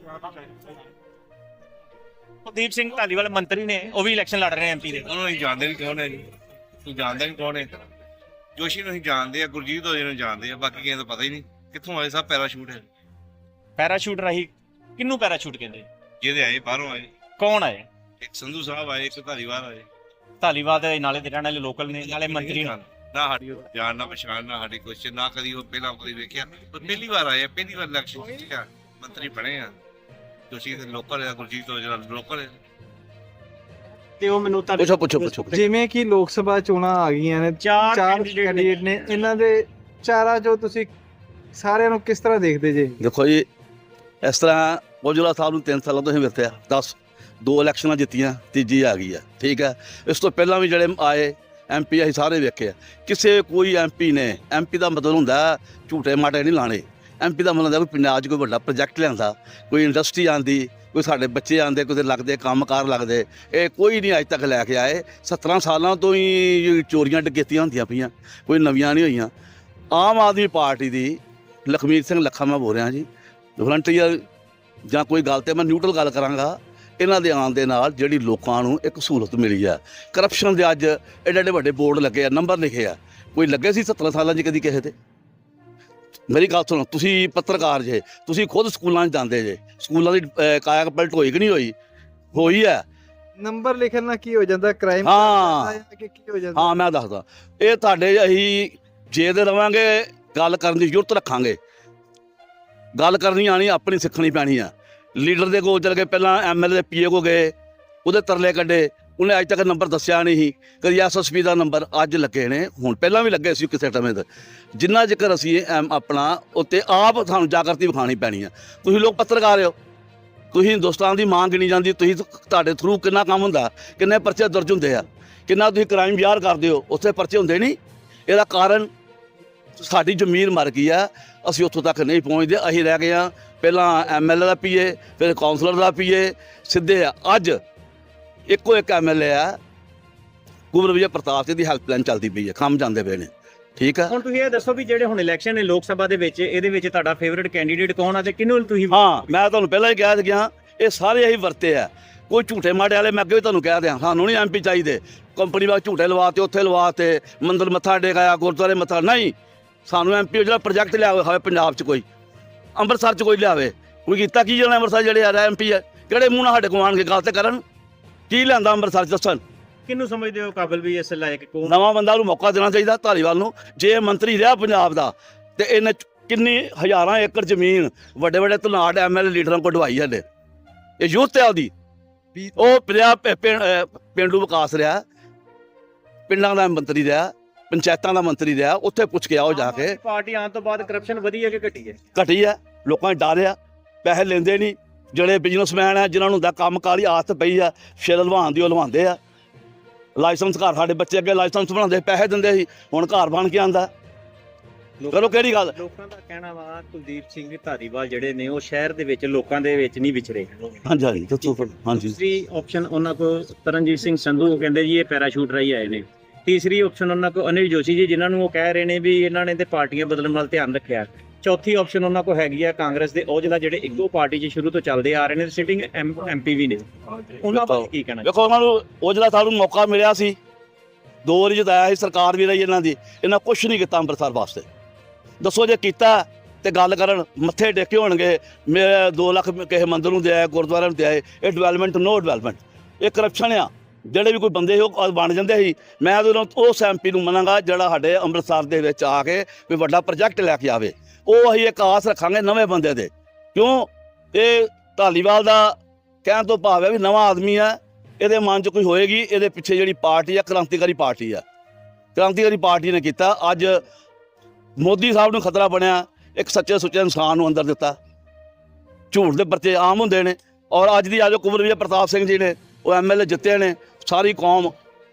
ਕੁਲਦੀਪ ਸਿੰਘ ਧਾਲੀਵਾਲ ਮੰਤਰੀ ਨੇ ਉਹ ਵੀ ਇਲੈਕਸ਼ਨ ਲੜ ਰਹੇ ਐਮਪੀ ਦੇ। ਉਹਨਾਂ ਨੂੰ ਜਾਣਦੇ ਨਹੀਂ ਕੌਣ ਹੈ ਜੀ। ਤੂੰ ਜਾਣਦਾ ਨਹੀਂ ਕੌਣ ਹੈ? ਜੋਸ਼ੀ ਨੂੰ ਅਸੀਂ ਜਾਣਦੇ ਆ ਗੁਰਜੀਤ ਹੋਏ ਨੂੰ ਜਾਣਦੇ ਆ ਬਾਕੀ ਕਿਸੇ ਦਾ ਪਤਾ ਹੀ ਨਹੀਂ। ਕਿੱਥੋਂ ਆਏ? ਸਭ ਪੈਰਾਸ਼ੂਟ ਹੈ। ਪੈਰਾਸ਼ੂਟ ਰਾਹੀਂ ਕਿੰਨੂੰ ਪੈਰਾਸ਼ੂਟ ਕਹਿੰਦੇ? ਜਿਹਦੇ ਆਏ ਬਾਹਰੋਂ ਆਏ। ਕੌਣ ਆਏ? ਇੱਕ ਸੰਧੂ ਸਾਹਿਬ ਆਏ ਇੱਕ ਧਾਰੀਵਾਲ ਆਏ। ਧਾਲੀਵਾਲ ਦੇ ਨਾਲੇ ਦੇ ਰਹਿਣ ਵਾਲੇ ਲੋਕਲ ਨੇ ਨਾਲੇ ਮੰਤਰੀ ਨੇ। ਨਾ ਸਾਡੀ ਜਾਣ ਨਾ ਪਛਾਣ ਨਾ ਸਾਡੀ ਕੁਛ ਨਾ ਕਦੀ ਉਹ ਪਹਿਲਾਂ ਕਦੀ ਵੇਖਿਆ। ਉਹ ਪਹਿਲੀ ਵਾਰ ਆਏ ਆ, ਪਹਿਲੀ ਵਾਰ ਇਲੈਕਸ਼ਨ ਜਿੱਤਿਆ। ਮੰਤਰੀ ਬਣੇ ਆ। ਤੁਸੀਂ ਤੇ ਲੋਕਲ ਆ ਗੁਰਜੀਤ ਤੋਂ ਜਿਹੜਾ ਲੋਕਲ ਹੈ ਤੇ ਉਹ ਮੈਨੂੰ ਤੁਹਾਡੇ ਪੁੱਛੋ ਪੁੱਛੋ ਪੁੱਛੋ ਜਿਵੇਂ ਕਿ ਲੋਕ ਸਭਾ ਚੋਣਾਂ ਆ ਗਈਆਂ ਨੇ ਚਾਰ ਕੈਂਡੀਡੇਟ ਨੇ। ਇਹਨਾਂ ਦੇ ਚਾਰਾ ਜੋ ਤੁਸੀਂ ਸਾਰਿਆਂ ਨੂੰ ਕਿਸ ਤਰ੍ਹਾਂ ਦੇਖਦੇ ਜੇ? ਦੇਖੋ ਜੀ ਇਸ ਤਰ੍ਹਾਂ ਔਜਲਾ ਸਾਹਿਬ ਨੂੰ 3 ਸਾਲਾਂ ਤੋਂ ਹੀ ਵਰਤਿਆ 10 ਦੋ ਇਲੈਕਸ਼ਨਾਂ ਜਿੱਤੀਆਂ ਤੀਜੀ ਆ ਗਈ ਆ ਠੀਕ ਹੈ ਇਸ ਤੋਂ ਪਹਿਲਾਂ ਵੀ ਜਿਹੜੇ ਆਏ ਐਮਪੀ ਅਸੀਂ ਸਾਰੇ ਵੇਖੇ ਆ। ਕਿਸੇ ਕੋਈ ਐਮਪੀ ਨੇ ਐਮਪੀ ਦਾ ਮਤਲਬ ਹੁੰਦਾ ਝੂਟੇ ਮਾਟੇ ਨਹੀਂ ਲਾਣੇ ਐਮਪੀ ਦਾ ਮਤਲਬ ਹੁੰਦਾ ਕੋਈ ਪੰਜਾਬ 'ਚ ਕੋਈ ਵੱਡਾ ਪ੍ਰੋਜੈਕਟ ਲਿਆਂਦਾ, ਕੋਈ ਇੰਡਸਟਰੀ ਆਂਦੀ, ਕੋਈ ਸਾਡੇ ਬੱਚੇ ਆਂਦੇ ਕਿਤੇ ਲੱਗਦੇ, ਕੰਮਕਾਰ ਲੱਗਦੇ, ਇਹ ਕੋਈ ਨਹੀਂ ਅੱਜ ਤੱਕ ਲੈ ਕੇ ਆਏ। 17 ਸਾਲਾਂ ਤੋਂ ਹੀ ਚੋਰੀਆਂ ਡਕੈਤੀਆਂ ਹੁੰਦੀਆਂ ਪਈਆਂ, ਕੋਈ ਨਵੀਆਂ ਨਹੀਂ ਹੋਈਆਂ। ਆਮ ਆਦਮੀ ਪਾਰਟੀ ਦੀ ਲਖਮੀਤ ਸਿੰਘ ਲੱਖਾ ਮੈਂ ਬੋਲ ਰਿਹਾ ਜੀ ਵਲੰਟੀਅਰ ਜਾਂ ਕੋਈ ਗੱਲ ਤੇ ਮੈਂ ਨਿਊਟਰਲ ਗੱਲ ਕਰਾਂਗਾ, ਇਹਨਾਂ ਦੇ ਆਉਣ ਦੇ ਨਾਲ ਜਿਹੜੀ ਲੋਕਾਂ ਨੂੰ ਇੱਕ ਸਹੂਲਤ ਮਿਲੀ ਆ। ਕਰਪਸ਼ਨ ਦੇ ਅੱਜ ਐਡੇ ਐਡੇ ਵੱਡੇ ਬੋਰਡ ਲੱਗੇ ਆ ਨੰਬਰ ਲਿਖੇ ਆ। ਕੋਈ ਲੱਗੇ ਸੀ 17 ਸਾਲਾਂ 'ਚ ਕਦੀ ਕਿਸੇ ਤੇ? ਮੇਰੀ ਗੱਲ ਸੁਣੋ ਤੁਸੀਂ ਪੱਤਰਕਾਰ ਜੇ ਤੁਸੀਂ ਖੁਦ ਸਕੂਲਾਂ 'ਚ ਜਾਂਦੇ ਜੇ ਸਕੂਲਾਂ ਦੀ ਅਹ, ਕਾਇਆ ਪਲਟ ਹੋਈ ਕਿ ਨਹੀਂ ਹੋਈ? ਹੋਈ ਹੈ ਨੰਬਰ ਲਿਖਣ ਨਾਲ ਕੀ ਹੋ ਜਾਂਦਾ ਕ੍ਰਾਈਮ ਹਾਂ। ਕਿ ਕੀ ਹੋ ਜਾਂਦਾ? ਹਾਂ ਮੈਂ ਦੱਸਦਾ। ਇਹ ਤੁਹਾਡੇ ਅਸੀਂ ਜੇ ਦੇ ਰਵਾਂਗੇ ਗੱਲ ਕਰਨ ਦੀ ਜ਼ਰੂਰਤ ਰੱਖਾਂਗੇ। ਗੱਲ ਕਰਨੀ ਆਣੀ ਆਪਣੀ ਸਿੱਖਣੀ ਪੈਣੀ ਆ। ਲੀਡਰ ਦੇ ਕੋਲ ਚਲ ਗਏ ਪਹਿਲਾਂ ਐਮਐਲਏ ਦੇ ਪੀਏ ਕੋ ਗਏ ਉਹਦੇ ਤਰਲੇ ਕੱਢੇ। ਉਹਨੇ ਅੱਜ ਤੱਕ ਨੰਬਰ ਦੱਸਿਆ ਨਹੀਂ ਸੀ। ਕਦੀ ਐਸਐਸਪੀ ਦਾ ਨੰਬਰ ਅੱਜ ਲੱਗੇ ਨੇ। ਹੁਣ ਪਹਿਲਾਂ ਵੀ ਲੱਗੇ ਸੀ ਕਿਸੇ ਟਮੇ ਤੇ। ਜਿੰਨਾ ਜ਼ਿਕਰ ਅਸੀਂ ਐਮ ਆਪਣਾ ਉੱਤੇ ਆਪ ਤੁਹਾਨੂੰ ਜਾਗਰਤੀ ਵਿਖਾਣੀ ਪੈਣੀ ਆ। ਤੁਸੀਂ ਲੋਕ ਪੱਤਰਕਾਰ ਹੋ। ਤੁਸੀਂ ਹਿੰਦੁਸਤਾਨ ਦੀ ਮਾਂ ਗਿਣੀ ਜਾਂਦੀ, ਤੁਸੀਂ ਤੁਹਾਡੇ ਥਰੂ ਕਿੰਨਾ ਕੰਮ ਹੁੰਦਾ, ਕਿੰਨੇ ਪਰਚੇ ਦਰਜ ਹੁੰਦੇ ਆ, ਕਿੰਨਾ ਤੁਸੀਂ ਕ੍ਰਾਈਮ ਯਾਰ ਕਰਦੇ ਹੋ, ਉੱਥੇ ਪਰਚੇ ਹੁੰਦੇ ਨਹੀਂ। ਇਹਦਾ ਕਾਰਨ ਸਾਡੀ ਜ਼ਮੀਨ ਮਰ ਗਈ ਆ। ਅਸੀਂ ਉੱਥੋਂ ਤੱਕ ਨਹੀਂ ਪਹੁੰਚਦੇ। ਅਸੀਂ ਰਹਿ ਗਏ ਆ। ਪਹਿਲਾਂ ਐਮਐਲਏ ਦਾ ਪੀਏ ਫਿਰ ਕਾਉਂਸਲਰ ਦਾ ਪੀਏ ਸਿੱਧੇ ਆ। ਅੱਜ ਇੱਕੋ ਇੱਕ ਐਮਐਲਏ ਆ। ਕੁਮਰ ਵਿਜੇ ਪ੍ਰਤਾਪ ਸਿੰਘ ਦੀ ਹੈਲਪਲਾਈਨ ਚੱਲਦੀ ਪਈ ਹੈ ਕੰਮ ਜਾਂਦੇ ਪਏ ਨੇ। ਠੀਕ ਆ? ਹੁਣ ਤੁਸੀਂ ਇਹ ਦੱਸੋ ਵੀ ਜਿਹੜੇ ਹੁਣ ਇਲੈਕਸ਼ਨ ਨੇ ਲੋਕ ਸਭਾ ਦੇ ਵਿੱਚ ਇਹਦੇ ਵਿੱਚ ਤੁਹਾਡਾ ਫੇਵਰਿਟ ਕੈਂਡੀਡੇਟ ਕੌਣ ਆ ਤੇ ਕਿਹਨੂੰ ਤੁਸੀਂ ਹਾਂ ਮੈਂ ਤੁਹਾਨੂੰ ਪਹਿਲਾਂ ਹੀ ਕਹਿ ਗਿਆ ਇਹ ਸਾਰੇ ਅਸੀਂ ਵਰਤੇ ਆ। ਕੋਈ ਝੂਠੇ ਮਾੜੇ ਵਾਲੇ ਮੈਂ ਅੱਗੇ ਵੀ ਤੁਹਾਨੂੰ ਕਹਿ ਦਿਆਂ ਸਾਨੂੰ ਨਹੀਂ ਐਮਪੀ ਚਾਹੀਦੇ। ਕੰਪਨੀ ਵਾਲੇ ਝੂਠੇ ਲਵਾਤੇ ਉੱਥੇ ਲਵਾਤੇ ਮੰਦਰ ਮੱਥਾ ਟੇਕਾਇਆ ਗੁਰਦੁਆਰੇ ਮੱਥਾ ਨਹੀਂ। ਸਾਨੂੰ ਐਮਪੀ ਜਿਹੜਾ ਪ੍ਰੋਜੈਕਟ ਲਿਆ ਹੋਵੇ ਪੰਜਾਬ 'ਚ ਕੋਈ ਅੰਮ੍ਰਿਤਸਰ 'ਚ ਕੋਈ ਲਿਆਵੇ। ਕੋਈ ਕੀਤਾ ਕੀ ਜਾਣਾ ਅੰਮ੍ਰਿਤਸਰ ਜਿਹੜੇ ਆ ਐਮਪੀ ਹੈ ਕਿਹੜੇ ਮੂੰਹ ਨਾਲ ਸਾਡੇ ਕੋਲ ਆਣ ਕੇ ਗੱਲ ਤੇ ਕਰਨ? ਕੀ ਲਿਆਂਦਾ ਅੰਮ੍ਰਿਤਸਰ 'ਚ ਦੱਸਣ? ਕਿਹਨੂੰ ਸਮਝਦੇ ਹੋ ਕਾਬਲ ਵੀ ਇਸ ਲਾਇਕ ਕੌਣ? ਨਵਾਂ ਬੰਦਾ ਨੂੰ ਮੌਕਾ ਦੇਣਾ ਚਾਹੀਦਾ ਧਾਲੀਵਾਲ ਨੂੰ ਜੇ ਇਹ ਮੰਤਰੀ ਰਿਹਾ ਪੰਜਾਬ ਦਾ ਤੇ ਇਹਨੇ ਕਿੰਨੀ ਹਜ਼ਾਰਾਂ ਏਕੜ ਜ਼ਮੀਨ ਵੱਡੇ ਵੱਡੇ ਧਨਾੜ ਐਮਐਲਏ ਲੀਡਰਾਂ ਕੋਲ ਢਵਾਈ ਹਲੇ ਇਹ ਯੂਥ ਹੈ ਉਹਦੀ। ਉਹ ਪਿਆ ਪਿੰਡੂ ਵਿਕਾਸ ਰਿਹਾ ਪਿੰਡਾਂ ਦਾ ਮੰਤਰੀ ਰਿਹਾ ਪੰਚਾਇਤਾਂ ਦਾ ਮੰਤਰੀ ਰਿਹਾ ਉੱਥੇ ਪੁੱਛ ਕੇ ਆਓ ਜਾ ਕੇ। ਪਾਰਟੀ ਆਉਣ ਤੋਂ ਬਾਅਦ ਕਰਪਸ਼ਨ ਵਧੀ ਹੈ ਕਿ ਘਟੀ ਹੈ? ਘਟੀ ਹੈ ਲੋਕਾਂ ਨੇ ਡਰਿਆ ਪੈਸੇ ਲੈਂਦੇ ਨਹੀਂ ਜਿਹੜੇ ਬਿਜ਼ਨਸਮੈਨ ਆ ਜਿਨ੍ਹਾਂ ਨੂੰ ਹੁੰਦਾ ਕੰਮਕਾਰ ਦੀ ਆਦਤ ਪਈ ਆ ਸ਼ੇਰ ਲਵਾਉਣ ਦੀ ਉਹ ਲਵਾਉਂਦੇ ਆ। ਲਾਇਸੈਂਸ ਘਰ ਸਾਡੇ ਬੱਚੇ ਅੱਗੇ ਲਾਇਸੈਂਸ ਬਣਾਉਂਦੇ ਪੈਸੇ ਦਿੰਦੇ ਸੀ ਹੁਣ ਘਰ ਬਣ ਕੇ ਆਂਦਾ ਕਰੋ ਕਿਹੜੀ ਗੱਲ? ਲੋਕਾਂ ਦਾ ਕਹਿਣਾ ਵਾ ਕੁਲਦੀਪ ਸਿੰਘ ਧਾਰੀਵਾਲ ਜਿਹੜੇ ਨੇ ਉਹ ਸ਼ਹਿਰ ਦੇ ਵਿੱਚ ਲੋਕਾਂ ਦੇ ਵਿੱਚ ਨਹੀਂ ਵਿਚਰੇ ਹਾਂਜੀ ਹਾਂਜੀ ਦੱਸੋ ਫਿਰ ਹਾਂਜੀ। ਦੂਸਰੀ ਆਪਸ਼ਨ ਉਹਨਾਂ ਕੋ ਤਰਨਜੀਤ ਸਿੰਘ ਸੰਧੂ ਕਹਿੰਦੇ ਜੀ ਇਹ ਪੈਰਾਸ਼ੂਟ ਰਾਹੀਂ ਆਏ ਨੇ। ਤੀਸਰੀ ਆਪਸ਼ਨ ਉਹਨਾਂ ਕੋ ਅਨਿਲ ਜੋਸ਼ੀ ਜੀ ਜਿਨ੍ਹਾਂ ਨੂੰ ਉਹ ਕਹਿ ਰਹੇ ਨੇ ਵੀ ਇਹਨਾਂ ਨੇ ਤੇ ਪਾਰਟੀਆਂ ਬਦਲਣ ਵੱਲ ਧਿਆਨ ਰੱਖਿਆ। ਚੌਥੀ ਆਪਸ਼ਨ ਉਹਨਾਂ ਕੋ ਹੈਗੀ ਆ ਕਾਂਗਰਸ ਦੇ, ਉਹ ਜਿਹੜਾ ਜਿਹੜੇ ਇੱਕੋ ਪਾਰਟੀ 'ਚ ਸ਼ੁਰੂ ਤੋਂ ਚੱਲਦੇ ਆ ਰਹੇ ਨੇ ਸਿਟਿੰਗ ਐਮਪੀ ਵੀ ਨੇ। ਉਹਨਾਂ ਬਾਰੇ ਕੀ ਕਹਿਣਾ ਵੇਖੋ ਉਹਨਾਂ ਨੂੰ ਉਹ ਜਿਹੜਾ ਸਾਨੂੰ ਮੌਕਾ ਮਿਲਿਆ ਸੀ, ਦੋ ਵਾਰੀ ਜਿਤਾਇਆ ਸੀ, ਸਰਕਾਰ ਵੀ ਰਹੀ ਇਹਨਾਂ ਦੀ, ਇਹਨਾਂ ਕੁਝ ਨਹੀਂ ਕੀਤਾ ਅੰਮ੍ਰਿਤਸਰ ਵਾਸਤੇ। ਦੱਸੋ ਜੇ ਕੀਤਾ ਤੇ ਗੱਲ ਕਰਨ, ਮੱਥੇ ਟੇਕੇ ਹੋਣਗੇ ਮੇਰੇ 2 ਲੱਖ ਕਿਸੇ ਮੰਦਰ ਨੂੰ ਦਿਆ ਗੁਰਦੁਆਰੇ ਨੂੰ ਦਿਆ ਇਹ ਡਿਵੈਲਪਮੈਂਟ ਨੋ ਡਿਵੈਲਪਮੈਂਟ ਇਹ ਕਰਪਸ਼ਨ ਆ। ਜਿਹੜੇ ਵੀ ਕੋਈ ਬੰਦੇ ਸੀ, ਉਹ ਬਣ ਜਾਂਦੇ ਸੀ। ਮੈਂ ਉਹਨੂੰ ਉਸ ਐਮਪੀ ਨੂੰ ਮੰਨਾਂਗਾ, ਜਿਹੜਾ ਸਾਡੇ ਅੰਮ੍ਰਿਤਸਰ ਦੇ ਵਿੱਚ ਆ ਕੇ ਕੋਈ ਵੱਡਾ ਪ੍ਰੋਜੈਕਟ ਲੈ ਕੇ ਆਵੇ ਉਹ ਅਸੀਂ ਇੱਕ ਆਸ ਰੱਖਾਂਗੇ ਨਵੇਂ ਬੰਦੇ ਦੇ ਕਿਉਂ? ਇਹ ਢਾਲੀਵਾਲ ਦਾ ਕਹਿਣ ਤੋਂ ਭਾਵ ਹੈ ਵੀ ਨਵਾਂ ਆਦਮੀ ਹੈ ਇਹਦੇ ਮਨ 'ਚ ਕੋਈ ਹੋਏਗੀ, ਇਹਦੇ ਪਿੱਛੇ ਜਿਹੜੀ ਪਾਰਟੀ ਆ, ਕ੍ਰਾਂਤੀਕਾਰੀ ਪਾਰਟੀ ਆ। ਕ੍ਰਾਂਤੀਕਾਰੀ ਪਾਰਟੀ ਨੇ ਕੀਤਾ। ਅੱਜ ਮੋਦੀ ਸਾਹਿਬ ਨੂੰ ਖਤਰਾ ਬਣਿਆ, ਇੱਕ ਸੱਚੇ ਸੁੱਚੇ ਇਨਸਾਨ ਨੂੰ ਅੰਦਰ ਦਿੱਤਾ। ਝੂਠ ਦੇ ਪਰਚੇ ਆਮ ਹੁੰਦੇ ਨੇ। ਔਰ ਅੱਜ ਦੀ ਆਜੋ ਕੁਮਰ ਵਿਜੇ ਪ੍ਰਤਾਪ ਸਿੰਘ ਜੀ ਨੇ, ਉਹ ਐਮਐਲਏ ਜਿੱਤੇ ਨੇ, ਸਾਰੀ ਕੌਮ,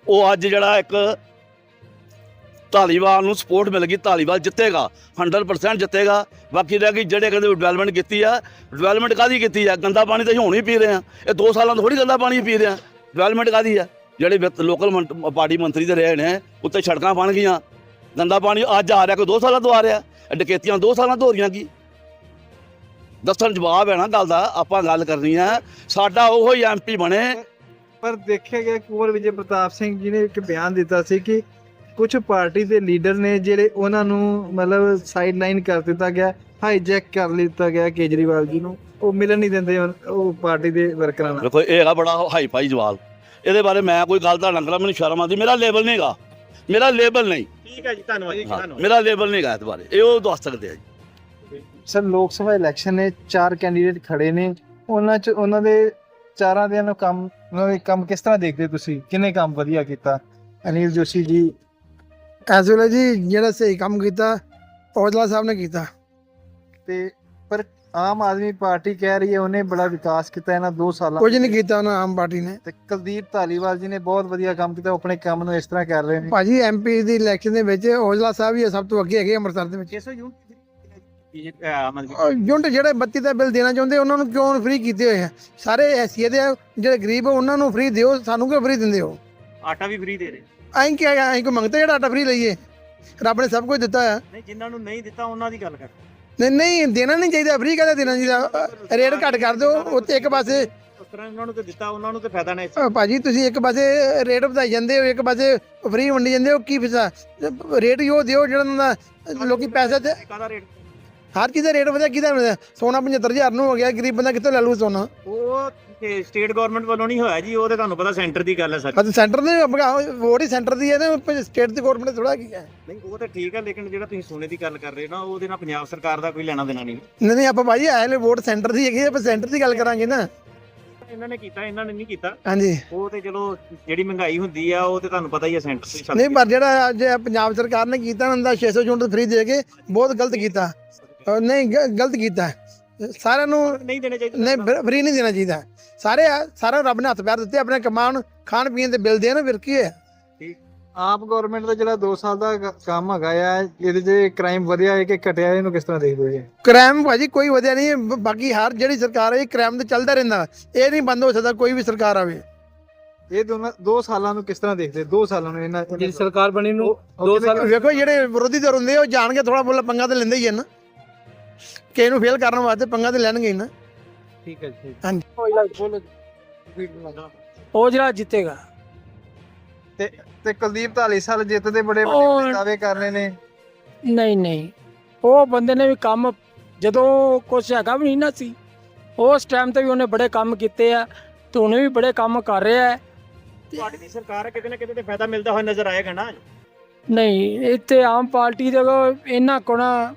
ਉਹ ਅੱਜ ਜਿਹੜਾ ਇੱਕ ਧਾਲੀਵਾਲ ਨੂੰ ਸਪੋਰਟ ਮਿਲ ਗਈ, ਧਾਲੀਵਾਲ ਜਿੱਤੇਗਾ 100% ਜਿੱਤੇਗਾ। ਬਾਕੀ ਰਹਿ ਗਈ ਜਿਹੜੇ ਕਹਿੰਦੇ ਡਿਵੈਲਪਮੈਂਟ ਕੀਤੀ ਆ ਡਿਵੈਲਪਮੈਂਟ ਕਾਦੀ ਕੀਤੀ ਆ? ਗੰਦਾ ਪਾਣੀ ਤਾਂ ਅਸੀਂ ਹੁਣ ਹੀ ਪੀ ਰਹੇ ਆ। ਇਹ 2 ਸਾਲਾਂ ਤੋਂ ਥੋੜੀ ਗੰਦਾ ਪਾਣੀ ਪੀ ਰਹੇ ਆ। ਡਿਵੈਲਪਮੈਂਟ ਕਾਦੀ ਆ? ਜਿਹੜੇ ਲੋਕਲ ਪਾਰਟੀ ਮੰਤਰੀ ਦੇ ਰਹੇ ਨੇ, ਉੱਤੇ ਸੜਕਾਂ ਬਣ ਗਈਆਂ। ਗੰਦਾ ਪਾਣੀ ਅੱਜ ਆ ਰਿਹਾ, ਕੋਈ 2 ਸਾਲਾਂ ਤੋਂ ਆ ਰਿਹਾ। ਇਹ ਡਕੈਤੀਆਂ 2 ਸਾਲਾਂ ਤੋਂ ਹੋ ਰਹੀਆਂ ਕੀ? ਦੱਸਣ ਜਵਾਬ ਹੈ ਨਾ ਗੱਲ ਦਾ, ਆਪਾਂ ਗੱਲ ਕਰਨੀ ਆ। ਸਾਡਾ ਉਹੋ ਹੀ ਐਮਪੀ ਬਣੇ। ਪਰ ਦੇਖਿਆ ਗਿਆ ਕੁੰਵਰ ਵਿਜੇ ਪ੍ਰਤਾਪ ਸਿੰਘ ਜੀ ਨੇ ਇੱਕ ਬਿਆਨ ਦਿੱਤਾ ਸੀ ਕਿ ਕੁਝ ਪਾਰਟੀ ਦੇ ਲੀਡਰ ਨੇ ਜਿਹੜੇ ਉਹਨਾਂ ਨੂੰ ਮਤਲਬ ਸਾਈਡਲਾਈਨ ਕਰ ਦਿੱਤਾ ਗਿਆ ਹਾਈਜੈਕ ਕਰ ਲਿੱਤਾ ਗਿਆ ਕੇਜਰੀਵਾਲ ਜੀ ਨੂੰ। ਉਹ ਮਿਲਣ ਨਹੀਂ ਦਿੰਦੇ ਉਹ- ਪਾਰਟੀ ਦੇ ਵਰਕਰਾਂ ਨਾਲ। ਦੇਖੋ ਇਹ ਹੈਗਾ ਬੜਾ ਹਾਈ ਫਾਈ ਜਵਾਲ ਇਹਦੇ ਬਾਰੇ ਮੈਂ ਕੋਈ ਗੱਲ ਤਾਂ ਨੰਗਲਾ ਮੈਨੂੰ ਸ਼ਰਮ ਆਉਂਦੀ। ਮੇਰਾ ਲੇਬਲ ਨਹੀਂਗਾ ਮੇਰਾ ਲੇਬਲ ਨਹੀਂ। ਠੀਕ ਹੈ ਜੀ ਧੰਨਵਾਦ ਜੀ ਧੰਨਵਾਦ। ਮੇਰਾ ਲੇਬਲ ਨਹੀਂਗਾ ਇਸ ਬਾਰੇ। ਇਹ ਉਹ ਦੱਸ ਸਕਦੇ ਆ ਜੀ। ਸਰ ਲੋਕ ਸਭਾ ਇਲੈਕਸ਼ਨ ਨੇ ਚਾਰ ਕੈਂਡੀਡੇਟ ਖੜੇ ਨੇ। ਉਹਨਾਂ ਚ ਉਹਨਾਂ ਦੇ ਚਾਰਾਂ ਦੇ ਨੂੰ ਕੰਮ ਉਹਨਾਂ ਦੇ ਕੰਮ ਕਿਸ ਤਰ੍ਹਾਂ ਦੇਖਦੇ ਤੁਸੀਂ? ਕਿੰਨੇ ਕੰਮ ਵਧੀਆ ਕੀਤਾ? ਅਨਿਲ ਜੋਸ਼ੀ ਜੀ ਇਸ ਵੇਲੇ ਜੀ ਜਿਹੜਾ ਸਹੀ ਕੰਮ ਕੀਤਾ ਔਜਲਾ ਸਾਹਿਬ ਨੇ ਕੀਤਾ। ਤੇ ਪਰ ਆਮ ਆਦਮੀ ਪਾਰਟੀ ਕਹਿ ਰਹੀ ਹੈ ਉਹਨੇ ਬੜਾ ਵਿਕਾਸ ਕੀਤਾ ਇਹਨਾਂ 2 ਸਾਲਾਂ ਕੁਝ ਨਹੀਂ ਕੀਤਾ ਉਹਨਾਂ ਆਮ ਪਾਰਟੀ ਨੇ। ਤੇ ਕੁਲਦੀਪ ਧਾਲੀਵਾਲ ਜੀ ਨੇ ਬਹੁਤ ਵਧੀਆ ਕੰਮ ਕੀਤਾ ਉਹ ਆਪਣੇ ਕੰਮ ਨੂੰ ਇਸ ਤਰ੍ਹਾਂ ਕਰ ਰਹੇ ਨੇ। ਭਾਜੀ ਐਮਪੀ ਦੀ ਇਲੈਕਸ਼ਨ ਦੇ ਵਿੱਚ ਔਜਲਾ ਸਾਹਿਬ ਹੀ ਸਭ ਤੋਂ ਅੱਗੇ ਹੈਗੇ ਅੰਮ੍ਰਿਤਸਰ ਦੇ ਵਿੱਚ। ਉਹ ਯੂਨਿਟ ਜਿਹੜੇ ਬੱਤੀ ਦਾ ਬਿੱਲ ਦੇਣਾ ਚਾਹੁੰਦੇ ਉਹਨਾਂ ਨੂੰ ਕਿਉਂ ਫ੍ਰੀ ਕੀਤੇ ਹੋਏ ਆ? ਸਾਰੇ ਹੈਸੀਅਤ ਦੇ ਜਿਹੜੇ ਗਰੀਬ ਉਹਨਾਂ ਨੂੰ ਫ੍ਰੀ ਦਿਓ ਸਾਨੂੰ ਕਿਉਂ ਫ੍ਰੀ ਦਿੰਦੇ ਹੋ? ਆਟਾ ਵੀ ਫ੍ਰੀ ਦੇ ਰਹੇ। ਐਂ ਕੀ ਐਂ ਕੋਈ ਮੰਗਤੇ ਜਿਹੜਾ ਆਟਾ ਫ੍ਰੀ ਲਈਏ? ਰੱਬ ਨੇ ਸਭ ਕੁਝ ਦਿੱਤਾ ਆ। ਨਹੀਂ ਜਿਨ੍ਹਾਂ ਨੂੰ ਨਹੀਂ ਦਿੱਤਾ ਉਹਨਾਂ ਦੀ ਗੱਲ ਕਰ। ਨਹੀਂ ਨਹੀਂ ਦੇਣਾ ਨਹੀਂ ਚਾਹੀਦਾ ਫ੍ਰੀ ਕਹਦਾ ਦੇਣਾ ਚਾਹੀਦਾ ਰੇਟ ਘੱਟ ਕਰ ਦਿਓ ਉੱਤੇ ਇੱਕ ਪਾਸੇ ਉਸ ਤਰ੍ਹਾਂ ਉਹਨਾਂ ਨੂੰ ਤੇ ਦਿੱਤਾ ਉਹਨਾਂ ਨੂੰ ਤੇ ਫਾਇਦਾ ਨਹੀਂ। ਅ, ਭਾਜੀ ਤੁਸੀਂ ਇੱਕ ਪਾਸੇ ਰੇਟ ਵਧਾਈ ਜਾਂਦੇ ਹੋ ਇੱਕ ਪਾਸੇ ਫ੍ਰੀ ਵੰਡੀ ਜਾਂਦੇ ਹੋ ਕੀ ਫਸਾ ਰੇਟ ਹੀ ਉਹ ਦਿਓ ਜਿਹੜਾ ਲੋਕੀ ਪੈਸੇ ਤੇ ਕਾਹਦਾ ਰੇਟ ਹਰ ਚੀਜ਼ ਦਾ ਰੇਟ ਵਧਿਆ ਕਿਹਦਾ ਸੋਨਾ 75000 ਨੂੰ ਹੋ ਗਿਆ ਗਰੀਬ ਬੰਦਾ ਕਿੱਥੋਂ ਲੈ ਲੂ ਸੋਨਾ? ਉਹ ਸਟੇਟ ਗਵਰਨਮੈਂਟ ਵੱਲੋਂ ਨਹੀਂ ਹੋਇਆ ਜੀ ਉਹ ਤੇ ਤੁਹਾਨੂੰ ਪਤਾ ਸੈਂਟਰ ਦੀ ਗੱਲ ਹੈ ਸਰ। ਬਸ ਸੈਂਟਰ ਨੇ ਵੋਟ ਹੀ ਸੈਂਟਰ ਦੀ ਹੈ ਤੇ ਸਟੇਟ ਦੀ ਗਵਰਨਮੈਂਟ ਥੋੜਾ ਕੀ ਹੈ? ਨਹੀਂ ਉਹ ਤਾਂ ਠੀਕ ਹੈ ਲੇਕਿਨ ਜਿਹੜਾ ਤੁਸੀਂ ਸੋਨੇ ਦੀ ਗੱਲ ਕਰ ਰਹੇ ਹੋ ਨਾ ਉਹਦੇ ਨਾਲ ਪੰਜਾਬ ਸਰਕਾਰ ਦਾ ਕੋਈ ਲੈਣਾ ਦੇਣਾ ਨਹੀਂ। ਨਹੀਂ ਨਹੀਂ ਆਪਾਂ ਭਾਜੀ ਐਲੇ ਵੋਟ ਸੈਂਟਰ ਦੀ ਹੈਗੀ ਆਪਾਂ ਸੈਂਟਰ ਦੀ ਗੱਲ ਕਰਾਂਗੇ ਨਾ। ਇਹਨਾਂ ਨੇ ਕੀਤਾ ਇਹਨਾਂ ਨੇ ਨਹੀਂ ਕੀਤਾ। ਹਾਂਜੀ। ਉਹ ਤੇ ਚਲੋ ਜਿਹੜੀ ਮਹਿੰਗਾਈ ਹੁੰਦੀ ਆ ਉਹ ਤੇ ਤੁਹਾਨੂੰ ਪਤਾ ਹੀ ਹੈ ਸੈਂਟਰ ਦੀ ਨਹੀਂ ਪਰ ਜਿਹੜਾ ਅੱਜ ਪੰਜਾਬ ਸਰਕਾਰ ਨੇ ਕੀਤਾ ਨਾ 600 ਯੂਨਿਟ ਫ੍ਰੀ ਦੇ ਕੇ ਬਹੁਤ ਗਲਤ ਕੀਤਾ। ਨਹੀਂ ਗਲਤ ਕੀਤਾ। ਸਾਰਿਆਂ ਨੂੰ ਨਹੀਂ ਦੇਣੇ ਚਾਹੀਦੇ ਨਹੀਂ ਫ੍ਰੀ ਨਹੀਂ ਦੇਣਾ ਚਾਹੀਦਾ। ਸਾਰੇ ਆ- ਸਾਰਾ ਰੱਬ ਨੇ ਹੱਥ ਪੈਰ ਦਿੱਤੇ ਆਪਣੇ ਕਮਾਉਣ ਖਾਣ ਪੀਣ ਦੇ ਬਿੱਲ ਦੇਣ ਫਿਰ ਕੀ ਹੈ ਆਪ ਗਵਰਨਮੈਂਟ ਦਾ ਜਿਹੜਾ 2 ਸਾਲ ਦਾ ਕੰਮ ਹੈਗਾ ਆ ਇਹਦੇ 'ਚ ਕ੍ਰਾਈਮ ਵਧਿਆ ਹੈ ਕਿ ਘਟਿਆ ਇਹਨੂੰ ਕਿਸ ਤਰ੍ਹਾਂ ਦੇਖਦੇ ਹੋ ਜੀ? ਕ੍ਰਾਈਮ ਭਾਜੀ ਕੋਈ ਵਧਿਆ ਨਹੀਂ ਬਾਕੀ ਹਰ ਜਿਹੜੀ ਸਰਕਾਰ ਹੈ ਕ੍ਰਾਈਮ ਤੇ ਚੱਲਦਾ ਰਹਿੰਦਾ। ਇਹ ਨਹੀਂ ਬੰਦ ਹੋ ਸਕਦਾ ਕੋਈ ਵੀ ਸਰਕਾਰ ਆਵੇ। ਇਹ ਦੋਨਾਂ 2 ਸਾਲਾਂ ਨੂੰ ਕਿਸ ਤਰ੍ਹਾਂ ਦੇਖਦੇ? 2 ਸਾਲਾਂ ਨੂੰ ਇਹਨਾਂ ਜਿਹੜੀ ਸਰਕਾਰ ਬਣੀ ਨੂੰ ਦੋ ਸਾਲ ਵੇਖੋ ਜਿਹੜੇ ਵਿਰੋਧੀ ਧਿਰ ਹੁੰਦੇ ਆ, ਉਹ ਜਾਣ ਕੇ ਥੋੜਾ ਬੋਲਾ ਪੰਗਾ ਤੇ ਲੈਂਦੇ ਹੀ ਆ ਨਾ। ਕਿਸੇ ਨੂੰ ਫੇਲ ਕਰਨ ਵਾਸਤੇ ਪੰਗਾ ਤੇ ਲੈਣਗੇ ਹੀ ਨਾ। ਠੀਕ ਹੈ ਜੀ ਉਹ ਜਿਹੜਾ ਜਿੱਤੇਗਾ। ਤੇ ਤੇ ਕੁਲਦੀਪ ਧਾਲੀ ਸਾਲ ਜਿੱਤ ਦੇ ਬੜੇ ਉਹ- ਵੱਡੇ ਦਾਅਵੇ ਕਰ ਰਹੇ ਨੇ। ਨਹੀਂ ਨਹੀਂ। ਉਹ ਬੰਦੇ ਨੇ ਵੀ ਕੰਮ ਜਦੋਂ ਕੁਛ ਹੈਗਾ ਵੀ ਨਹੀਂ ਨਾ ਸੀ ਉਸ ਟਾਈਮ ਤੇ ਵੀ ਉਹਨੇ ਬੜੇ ਕੰਮ ਕੀਤੇ ਆ ਤੇ ਉਹਨੇ ਵੀ ਬੜੇ ਕੰਮ ਕਰ ਰਿਹਾ ਹੈ। ਤੁਹਾਡੀ ਦੀ ਸਰਕਾਰ ਹੈ, ਕਿਤੇ ਨਾ ਕਿਤੇ ਤੇ ਫਾਇਦਾ ਮਿਲਦਾ ਹੋਇਆ ਨਜ਼ਰ ਆਏਗਾ ਨਾ। ਨਹੀਂ ਇੱਥੇ ਆਮ ਪਾਰਟੀ ਦੇ ਕੋਲ ਇਹਨਾਂ ਕੋਣਾ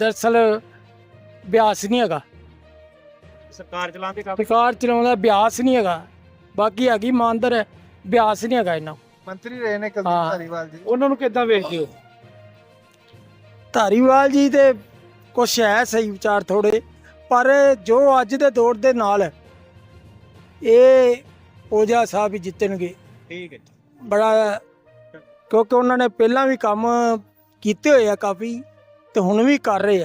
ਦਰਸਲ ਅਭਿਆਸ ਨਹੀਂ ਹੈਗਾ। ਸਰਕਾਰ ਚਲਾਉਣ ਦੇ ਕਾਬਿਲ ਸਰਕਾਰ ਚਲਾਉਂਦਾ ਅਭਿਆਸ ਨਹੀਂ ਹੈਗਾ। ਬਾਕੀ ਹੈਗੀ ਇਮਾਨਦਾਰ ਹੈ ਅਭਿਆਸ ਨਹੀਂ ਹੈਗਾ ਇਹਨਾਂ ਮੰਤਰੀ ਰਹੇ ਨੇ ਕੁਲਦੀਪ ਹਾਂ। ਧਾਲੀਵਾਲ ਜੀ। ਉਹਨਾਂ ਨੂੰ ਕਿੱਦਾਂ ਵੇਖਦੇ ਹੋ? ਧਾਰੀਵਾਲ ਜੀ ਤੇ ਕੁਛ ਹੈ ਸਹੀ ਵਿਚਾਰ ਥੋੜੇ ਪਰ ਜੋ ਅੱਜ ਦੇ ਦੌਰ ਦੇ ਨਾਲ ਇਹ ਓਜਾ ਸਾਹਿਬ ਹੀ ਜਿੱਤਣਗੇ। ਠੀਕ ਹੈ। ਬੜਾ ਕਿਉਂਕਿ ਉਹਨਾਂ ਨੇ ਪਹਿਲਾਂ ਵੀ ਕੰਮ ਕੀਤੇ ਹੋਏ ਆ ਕਾਫੀ। ਤੇ ਹੁਣ ਵੀ ਕਰ ਰਹੇ ਆ।